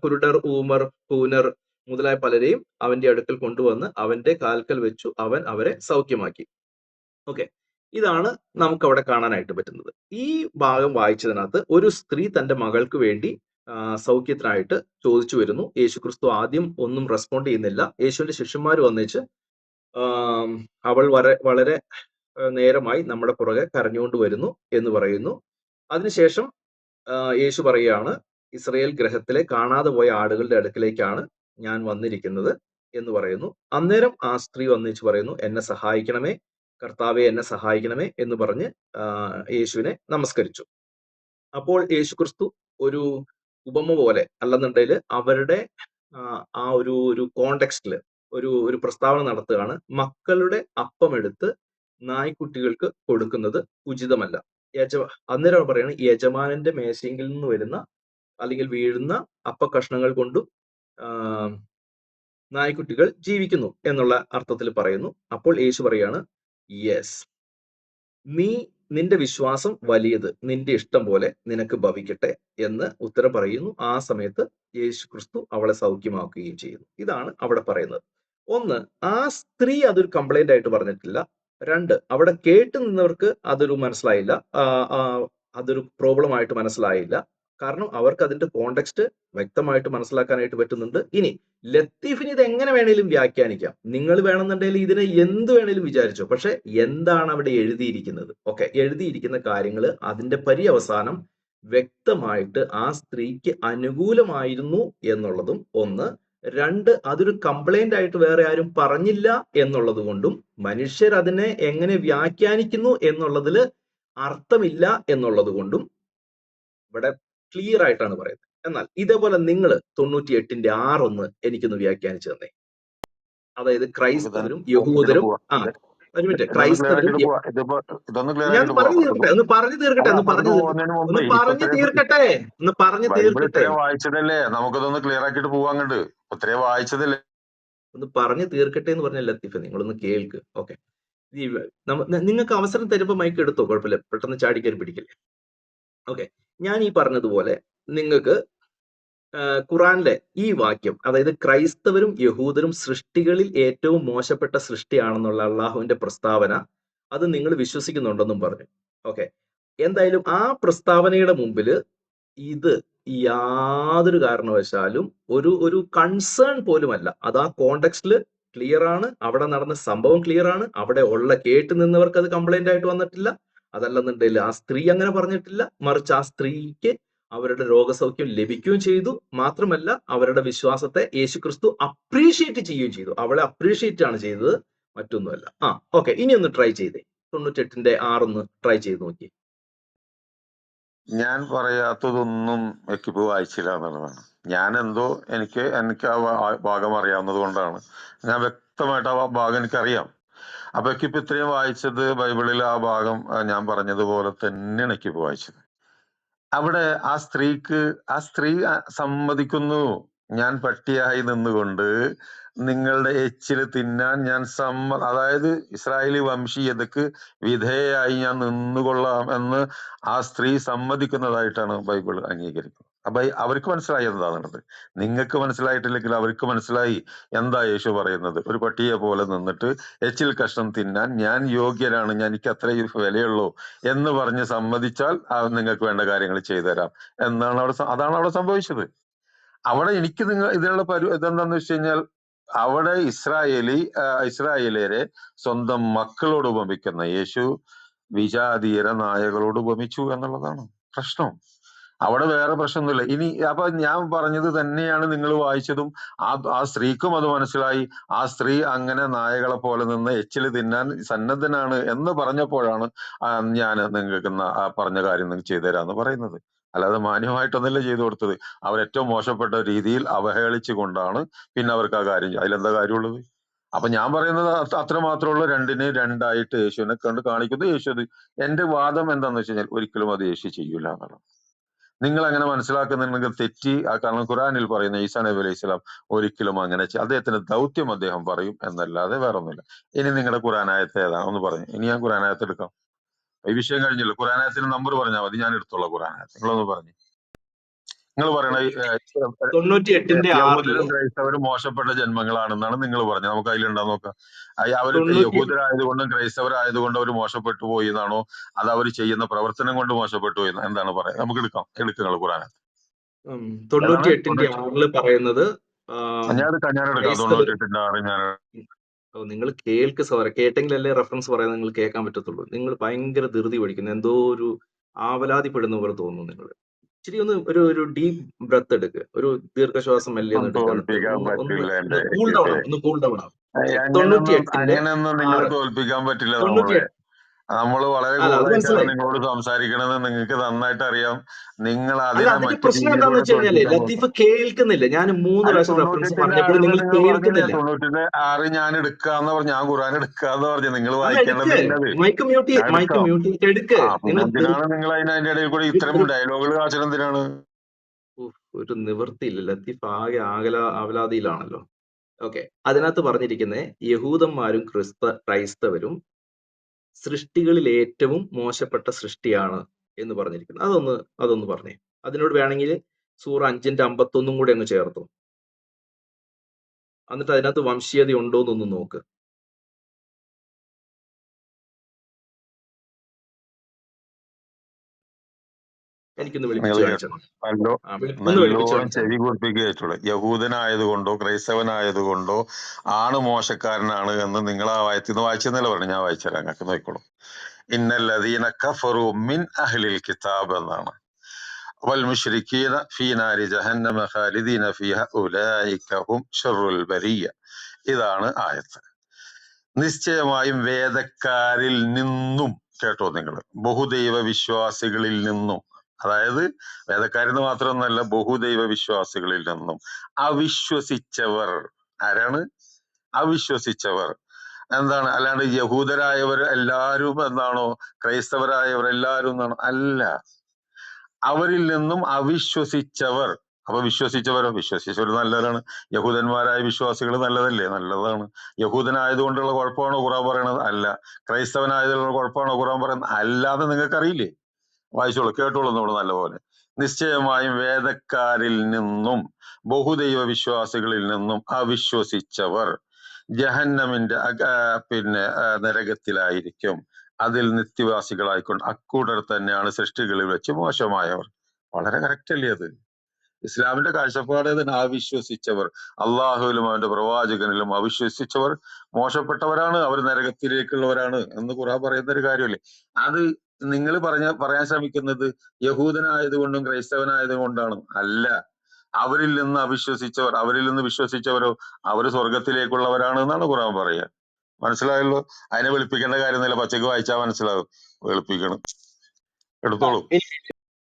കുരുടർ ഊമർ കൂനർ മുതലായ പലരെയും അവന്റെ അടുക്കൽ കൊണ്ടുവന്ന് അവന്റെ കാൽക്കൽ വെച്ചു അവൻ അവരെ സൗഖ്യമാക്കി. ഓക്കെ. ഇതാണ് നമുക്ക് അവിടെ കാണാനായിട്ട് പറ്റുന്നത്. ഈ ഭാഗം വായിച്ചതിനകത്ത് ഒരു സ്ത്രീ തന്റെ മകൾക്ക് വേണ്ടി സൗഖ്യത്തിനായിട്ട് ചോദിച്ചു വരുന്നു. യേശുക്രിസ്തു ആദ്യം ഒന്നും റെസ്പോണ്ട് ചെയ്യുന്നില്ല. യേശുവിന്റെ ശിഷ്യന്മാർ വന്നേച്ച് അവൾ വളരെ വളരെ നേരമായി നമ്മുടെ പുറകെ കരഞ്ഞുകൊണ്ട് വരുന്നു എന്ന് പറയുന്നു. അതിനുശേഷം യേശു പറയുകയാണ് ഇസ്രയേൽ ഗ്രഹത്തിലെ കാണാതെ പോയ ആടുകളുടെ അടുക്കിലേക്കാണ് ഞാൻ വന്നിരിക്കുന്നത് എന്ന് പറയുന്നു. അന്നേരം ആ സ്ത്രീ വന്നിച്ച് പറയുന്നു എന്നെ സഹായിക്കണമേ കർത്താവെ എന്നെ സഹായിക്കണമേ എന്ന് പറഞ്ഞ് യേശുവിനെ നമസ്കരിച്ചു. അപ്പോൾ യേശു ക്രിസ്തു ഒരു ഉപമ പോലെ അല്ലെന്നുണ്ടെങ്കിൽ അവരുടെ ആ ഒരു ഒരു കോണ്ടെക്സ്റ്റിൽ ഒരു ഒരു പ്രസ്താവന നടത്തുകയാണ്. മക്കളുടെ അപ്പം എടുത്ത് നായ്ക്കുട്ടികൾക്ക് കൊടുക്കുന്നത് ഉചിതമല്ല. യജ അന്നേരം പറയുന്നത് യജമാനന്റെ മേശയെങ്കിൽ നിന്ന് വരുന്ന അല്ലെങ്കിൽ വീഴുന്ന അപ്പ കഷ്ണങ്ങൾ കൊണ്ടും നായ്ക്കുട്ടികൾ ജീവിക്കുന്നു എന്നുള്ള അർത്ഥത്തിൽ പറയുന്നു. അപ്പോൾ യേശു പറയാണ് യെസ് നീ നിന്റെ വിശ്വാസം വലിയത് നിന്റെ ഇഷ്ടം പോലെ നിനക്ക് ഭവിക്കട്ടെ എന്ന് ഉത്തരം പറയുന്നു. ആ സമയത്ത് യേശു ക്രിസ്തു അവളെ സൗഖ്യമാക്കുകയും ചെയ്യുന്നു. ഇതാണ് അവിടെ പറയുന്നത്. ഒന്ന് ആ സ്ത്രീ അതൊരു കംപ്ലൈന്റ് ആയിട്ട് പറഞ്ഞിട്ടില്ല. രണ്ട് അവിടെ കേട്ട് നിന്നവർക്ക് അതൊരു മനസ്സിലായില്ല. അതൊരു പ്രോബ്ലം ആയിട്ട് മനസ്സിലായില്ല. കാരണം അവർക്ക് അതിന്റെ കോണ്ടെക്സ്റ്റ് വ്യക്തമായിട്ട് മനസ്സിലാക്കാനായിട്ട് പറ്റുന്നുണ്ട്. ഇനി ലത്തീഫിന് ഇത് എങ്ങനെ വേണേലും വ്യാഖ്യാനിക്കാം. നിങ്ങൾ വേണമെന്നുണ്ടെങ്കിൽ ഇതിനെ എന്ത് വേണേലും വിചാരിച്ചോ. പക്ഷെ എന്താണ് അവിടെ എഴുതിയിരിക്കുന്നത്? ഓക്കെ എഴുതിയിരിക്കുന്ന കാര്യങ്ങൾ അതിന്റെ പര്യവസാനം വ്യക്തമായിട്ട് ആ സ്ത്രീക്ക് അനുകൂലമായിരുന്നു എന്നുള്ളതും ഒന്ന്. രണ്ട് അതൊരു കംപ്ലൈന്റ് ആയിട്ട് വേറെ ആരും പറഞ്ഞില്ല എന്നുള്ളത് കൊണ്ടും മനുഷ്യർ അതിനെ എങ്ങനെ വ്യാഖ്യാനിക്കുന്നു എന്നുള്ളതിൽ അർത്ഥമില്ല എന്നുള്ളത് കൊണ്ടും ഇവിടെ ക്ലിയർ ആയിട്ടാണ് പറയുന്നത്. എന്നാൽ ഇതേപോലെ നിങ്ങൾ തൊണ്ണൂറ്റി എട്ടിന്റെ ആറൊന്ന് എനിക്കൊന്ന് വ്യാഖ്യാനിച്ചു തന്നെ. അതായത് ക്രൈസ്തവരും യഹൂദരും ആ ഒരു മിനിറ്റ്. ക്രൈസ്തവരും ഞാൻ പറഞ്ഞു തീർക്കട്ടെ. ഒന്ന് പറഞ്ഞു തീർക്കട്ടെ ഒന്ന് പറഞ്ഞു അപ്പുറത്ത് തീർക്കട്ടെ. പോകുന്നതിന് മുമ്പ് ഒന്ന് പറഞ്ഞു തീർക്കട്ടെ. ഒന്ന് പറഞ്ഞു തീർക്കട്ടെ. വായിച്ചതല്ലേ? നമുക്കിതൊന്ന് ക്ലിയർ ആക്കിയിട്ട് പോവാങ്ങണ്ട് ഇത്രയും വായിച്ചതല്ലേ? ഒന്ന് പറഞ്ഞു തീർക്കട്ടെ എന്ന് പറഞ്ഞ ലത്തീഫ്? നിങ്ങളൊന്ന് കേൾക്ക്. ഓക്കെ. നിങ്ങൾക്ക് അവസരം തരുമ്പോൾ മൈക്ക് എടുത്തോ? കുഴപ്പമില്ല. പെട്ടെന്ന് ചാടിക്കയറി പിടിക്കില്ലേ? ഓക്കെ. ഞാൻ ഈ പറഞ്ഞതുപോലെ നിങ്ങൾക്ക് ഖുറാനിലെ ഈ വാക്യം അതായത് ക്രൈസ്തവരും യഹൂദരും സൃഷ്ടികളിൽ ഏറ്റവും മോശപ്പെട്ട സൃഷ്ടിയാണെന്നുള്ള അള്ളാഹുവിന്റെ പ്രസ്താവന അത് നിങ്ങൾ വിശ്വസിക്കുന്നുണ്ടെന്നും പറഞ്ഞു. ഓക്കെ. എന്തായാലും ആ പ്രസ്താവനയുടെ മുമ്പിൽ ഇത് യാതൊരു കാരണവശാലും ഒരു ഒരു കൺസേൺ പോലുമല്ല. അത് ആ കോണ്ടെക്സ്റ്റിൽ ക്ലിയർ ആണ്. അവിടെ നടന്ന സംഭവം ക്ലിയർ ആണ്. അവിടെ ഉള്ള കേട്ട് നിന്നവർക്ക് അത് കംപ്ലൈന്റ് ആയിട്ട് വന്നിട്ടില്ല. അതല്ലെന്നുണ്ടെങ്കിൽ ആ സ്ത്രീ അങ്ങനെ പറഞ്ഞിട്ടില്ല. മറിച്ച് ആ സ്ത്രീക്ക് അവരുടെ രോഗസൗഖ്യം ലഭിക്കുകയും ചെയ്തു. മാത്രമല്ല അവരുടെ വിശ്വാസത്തെ യേശുക്രിസ്തു അപ്രീഷിയേറ്റ് ചെയ്യുകയും ചെയ്തു. അവളെ അപ്രീഷിയേറ്റ് ആണ് ചെയ്തത്. മറ്റൊന്നുമല്ല. ആ ഓക്കെ ഇനി ഒന്ന് ട്രൈ ചെയ്തേ. തൊണ്ണൂറ്റെട്ടിന്റെ ആറൊന്ന് ട്രൈ ചെയ്ത് നോക്കി ഞാൻ പറയാത്തതൊന്നും എക്കിപ്പ് വായിച്ചില്ല എന്നുള്ളതാണ്. ഞാൻ എന്തോ എനിക്ക് എനിക്ക് ആ ഭാഗം അറിയാവുന്നത് കൊണ്ടാണ്. ഞാൻ വ്യക്തമായിട്ട് ആ ഭാഗം എനിക്കറിയാം. അപ്പൊ എക്കിപ്പ് ഇത്രയും വായിച്ചത് ബൈബിളിൽ ആ ഭാഗം ഞാൻ പറഞ്ഞതുപോലെ തന്നെയാണ് എക്കിപ്പ് വായിച്ചത്. അവിടെ ആ സ്ത്രീക്ക് ആ സ്ത്രീ സമ്മതിക്കുന്നു. ഞാൻ പട്ടിയായി നിന്നുകൊണ്ട് നിങ്ങളുടെ എച്ചിൽ തിന്നാൻ ഞാൻ സമ്മ അതായത് ഇസ്രായേലി വംശീയതക്ക് വിധേയായി ഞാൻ നിന്നുകൊള്ളാം എന്ന് ആ സ്ത്രീ സമ്മതിക്കുന്നതായിട്ടാണ് ബൈബിൾ അംഗീകരിക്കുന്നത്. അപ്പൊ അവർക്ക് മനസ്സിലായി എന്താ നടന്നത്. നിങ്ങൾക്ക് മനസ്സിലായിട്ടില്ലെങ്കിൽ അവർക്ക് മനസ്സിലായി എന്താ യേശു പറയുന്നത്? ഒരു പട്ടിയെ പോലെ നിന്നിട്ട് എച്ചിൽ കഷ്ണം തിന്നാൻ ഞാൻ യോഗ്യനാണ് ഞാൻ എനിക്ക് അത്രയും വിലയുള്ളൂ എന്ന് പറഞ്ഞ് സമ്മതിച്ചാൽ നിങ്ങൾക്ക് വേണ്ട കാര്യങ്ങൾ ചെയ്തു തരാം എന്നാണ് അവിടെ അതാണ് അവിടെ സംഭവിച്ചത്. അവിടെ എനിക്ക് നിങ്ങൾ ഇതിനുള്ള പരു ഇതെന്താന്ന് വെച്ച് കഴിഞ്ഞാൽ അവിടെ ഇസ്രായേലി ഇസ്രായേലിയരെ സ്വന്തം മക്കളോട് ഉപമിക്കുന്ന യേശു വിജാതീയര നായകളോട് ഉപമിച്ചു എന്നുള്ളതാണ് പ്രശ്നം. അവിടെ വേറെ പ്രശ്നമൊന്നുമില്ല. ഇനി അപ്പൊ ഞാൻ പറഞ്ഞത് തന്നെയാണ് നിങ്ങൾ വായിച്ചതും. ആ ആ സ്ത്രീക്കും അത് മനസ്സിലായി. ആ സ്ത്രീ അങ്ങനെ നായകളെ പോലെ നിന്ന് എച്ചിൽ തിന്നാൻ സന്നദ്ധനാണ് എന്ന് പറഞ്ഞപ്പോഴാണ് ഞാൻ നിങ്ങൾക്ക് പറഞ്ഞ കാര്യം നിങ്ങൾക്ക് ചെയ്തു തരാന്ന് പറയുന്നത്. അല്ലാതെ മാന്യമായിട്ടൊന്നല്ല ചെയ്തു കൊടുത്തത്. അവർ ഏറ്റവും മോശപ്പെട്ട രീതിയിൽ അവഹേളിച്ചു കൊണ്ടാണ് പിന്നെ അവർക്ക് ആ കാര്യം അതിലെന്താ കാര്യമുള്ളത്? അപ്പൊ ഞാൻ പറയുന്നത് അത്ര മാത്രമുള്ള രണ്ടിനെ രണ്ടായിട്ട് യേശുവിനെ കണ്ട് കാണിക്കുന്നു. യേശു അത് എന്റെ വാദം എന്താന്ന് വെച്ച് കഴിഞ്ഞാൽ ഒരിക്കലും അത് യേശു ചെയ്യൂല എന്നുള്ളത് നിങ്ങൾ അങ്ങനെ മനസ്സിലാക്കുന്നുണ്ടെങ്കിൽ തെറ്റി ആ കാരണം ഖുറാനിൽ പറയുന്ന ഈസാ നബി അലൈഹി സ്വലാം ഒരിക്കലും അങ്ങനെ അദ്ദേഹത്തിന്റെ ദൗത്യം അദ്ദേഹം പറയും എന്നല്ലാതെ വേറെ ഒന്നുമില്ല ഇനി നിങ്ങളുടെ ഖുറാനായത്ത് ഏതാണ്? ഒന്ന് പറഞ്ഞു. ഇനി ഞാൻ ഖുറാനായത്ത് എടുക്കാം. ഈ വിഷയം കഴിഞ്ഞല്ലോ? ഖുറാനായത്തിന്റെ നമ്പർ പറഞ്ഞാൽ മതി. ഞാൻ എടുത്തോളാം ഖുറാനായത്ത് നിങ്ങളൊന്ന് പറഞ്ഞു. നിങ്ങൾ പറയണ തൊണ്ണൂറ്റി എട്ടിന്റെ ക്രൈസ്തവരും മോശപ്പെട്ട ജന്മങ്ങളാണെന്നാണ് നിങ്ങൾ പറഞ്ഞത്. നമുക്ക് അതിലുണ്ടാ നോക്കാം. അവർ യഹൂദരായതുകൊണ്ടും ക്രൈസ്തവരായതുകൊണ്ടും അവർ മോശപ്പെട്ടു പോയി എന്നാണോ? അത് അവർ ചെയ്യുന്ന പ്രവർത്തനം കൊണ്ട് മോശപ്പെട്ടു പോയി എന്താണ് പറയുന്നത്? നമുക്ക് എടുക്കാം. എടുക്കുക ഖുറാന. തൊണ്ണൂറ്റി എട്ടിന്റെ ആറിൽ പറയുന്നത് ക്രൈസ്തവർ ആറ് ഞാൻ നിങ്ങൾ കേൾക്ക് സോറി കേട്ടെങ്കിലല്ലേ റെഫറൻസ് പറയാൻ നിങ്ങൾ കേൾക്കാൻ പറ്റത്തുള്ളൂ. നിങ്ങൾ ഭയങ്കര ധൃതി പഠിക്കുന്നു എന്തോ ഒരു ആവലാതിപ്പെടുന്ന പോലെ തോന്നുന്നു നിങ്ങൾ ഇച്ചിരി ഒന്ന് ഒരു ഒരു ഡീപ് ബ്രത്ത് എടുക്കുക ഒരു ദീർഘശ്വാസം മെല്ലെ ഒന്ന് കൂൾ ഡൗൺ ആവും. ഒന്ന് കൂൾ നമ്മൾ വളരെ അത് നിങ്ങളോട് സംസാരിക്കണമെന്ന് നിങ്ങൾക്ക് നന്നായിട്ട് അറിയാം. നിങ്ങൾ അതിനെ അതിന്റെ പ്രശ്നം എന്താണെന്ന് വെച്ച് കഴിഞ്ഞാൽ ലത്തീഫ് കേൾക്കുന്നില്ല. ഞാൻ മൂന്ന് പ്രാവശ്യം റെഫറൻസ് പറഞ്ഞപ്പോൾ നിങ്ങൾ കേൾക്കുന്നില്ല. തൊണ്ണൂറ്റിന്റെ ആറ് ഞാൻ എടുക്കാന്ന് പറഞ്ഞു ഞാൻ ഖുറാൻ എടുക്കാന്ന് പറഞ്ഞു നിങ്ങൾ വായിക്കേണ്ടത് മൈക്ക് മ്യൂട്ട് മൈക്ക് മ്യൂട്ട് എടുക്ക്. നിങ്ങൾ അതിന് അതിന്റെ ഇടയിൽ കൂടി ഇത്രയും ഇത്തരം ഡയലോഗുകൾ ഉഫ്, ഒരു നിവൃത്തിയില്ല. ലത്തീഫ് ആകെ ആകല ആവലാതിയിലാണല്ലോ. ഓക്കെ. അതിനകത്ത് പറഞ്ഞിരിക്കുന്നത് യഹൂദന്മാരും ക്രിസ്ത ക്രൈസ്തവരും സൃഷ്ടികളിൽ ഏറ്റവും മോശപ്പെട്ട സൃഷ്ടിയാണ് എന്ന് പറഞ്ഞിരിക്കുന്നത് അതൊന്ന് അതൊന്ന് പറഞ്ഞേ. അതിനോട് വേണമെങ്കിൽ സൂറ അഞ്ചിന്റെ അമ്പത്തൊന്നും കൂടെ അങ്ങ് ചേർത്തു. എന്നിട്ട് അതിനകത്ത് വംശീയത ഉണ്ടോ എന്നൊന്ന് നോക്ക്. ചെവി കുറിപ്പിക്കുകയായിട്ടുള്ളൂ യഹൂദനായതുകൊണ്ടോ ക്രൈസ്തവനായതുകൊണ്ടോ ആണ് മോശക്കാരനാണ് എന്ന് നിങ്ങൾ ആ വായത്തിൽ നിന്ന് വായിച്ചെന്നല്ല പറഞ്ഞു ഞാൻ വായിച്ചുതരാം ഞങ്ങൾക്ക് നോക്കിക്കോളൂ ഇന്നല്ലദീന കഫറു മിൻ അഹ്ലിൽ കിതാബ് എന്നാണ് والمشركين في نار جهنم خالدين فيها أولئك هم شر البرية ഇതാണ് ആയത്ത് നിശ്ചയമായും വേദക്കാരിൽ നിന്നും കേട്ടോ നിങ്ങൾ ബഹുദൈവ വിശ്വാസികളിൽ നിന്നും അതായത് വേദക്കാരിൽ നിന്ന് മാത്രമൊന്നല്ല ബഹുദൈവ വിശ്വാസികളിൽ നിന്നും. അവിശ്വസിച്ചവർ. ആരാണ്? അവിശ്വസിച്ചവർ. എന്താണ്? അല്ലാണ്ട് യഹൂദരായവർ എല്ലാവരും എന്താണോ? ക്രൈസ്തവരായവർ എല്ലാവരും എന്നാണ്? അല്ല. അവരിൽ നിന്നും അവിശ്വസിച്ചവർ. അപ്പൊ വിശ്വസിച്ചവരോ? വിശ്വസിച്ചവർ നല്ലവരാണ് യഹൂദന്മാരായ വിശ്വാസികൾ നല്ലതല്ലേ? നല്ലതാണ്. യഹൂദനായതുകൊണ്ടുള്ള കുഴപ്പമാണോ ഖുറാൻ പറയണത്? അല്ല. ക്രൈസ്തവനായതുകൊണ്ടുള്ള കുഴപ്പമാണോ ഖുറാൻ പറയുന്നത്? അല്ലാതെ നിങ്ങൾക്ക് അറിയില്ലേ വായിച്ചോളൂ. കേട്ടോളൂ നമ്മൾ നല്ലപോലെ. നിശ്ചയമായും വേദക്കാരിൽ നിന്നും ബഹുദൈവ വിശ്വാസികളിൽ നിന്നും അവിശ്വസിച്ചവർ ജഹന്നമിന്റെ പിന്നെ നരകത്തിലായിരിക്കും. അതിൽ നിത്യവാസികളായിക്കൊണ്ട് അക്കൂടർ തന്നെയാണ് സൃഷ്ടികളിൽ വെച്ച് മോശമായവർ. വളരെ കറക്റ്റ് അല്ലേ അത്? ഇസ്ലാമിന്റെ കാഴ്ചപ്പാട് തന്നെ അവിശ്വസിച്ചവർ. അള്ളാഹുവിലും അവന്റെ പ്രവാചകനിലും അവിശ്വസിച്ചവർ മോശപ്പെട്ടവരാണ്. അവർ നരകത്തിലേക്കുള്ളവരാണ് എന്ന് ഖുറാൻ പറയുന്ന ഒരു കാര്യമല്ലേ? അത് നിങ്ങൾ പറഞ്ഞ പറയാൻ ശ്രമിക്കുന്നത് യഹൂദനായതുകൊണ്ടും ക്രൈസ്തവനായതുകൊണ്ടാണ്. അല്ല. അവരിൽ നിന്ന് അവിശ്വസിച്ചവർ അവരിൽ നിന്ന് വിശ്വസിച്ചവരോ അവർ സ്വർഗത്തിലേക്കുള്ളവരാണ് എന്നാണ് ഖുറാൻ പറയുക. മനസ്സിലായല്ലോ? അതിനെ വെളുപ്പിക്കേണ്ട കാര്യമൊന്നുമില്ല പച്ചക്ക് വായിച്ചാൽ മനസ്സിലാവും. വെളുപ്പിക്കണം. എടുത്തോളൂ.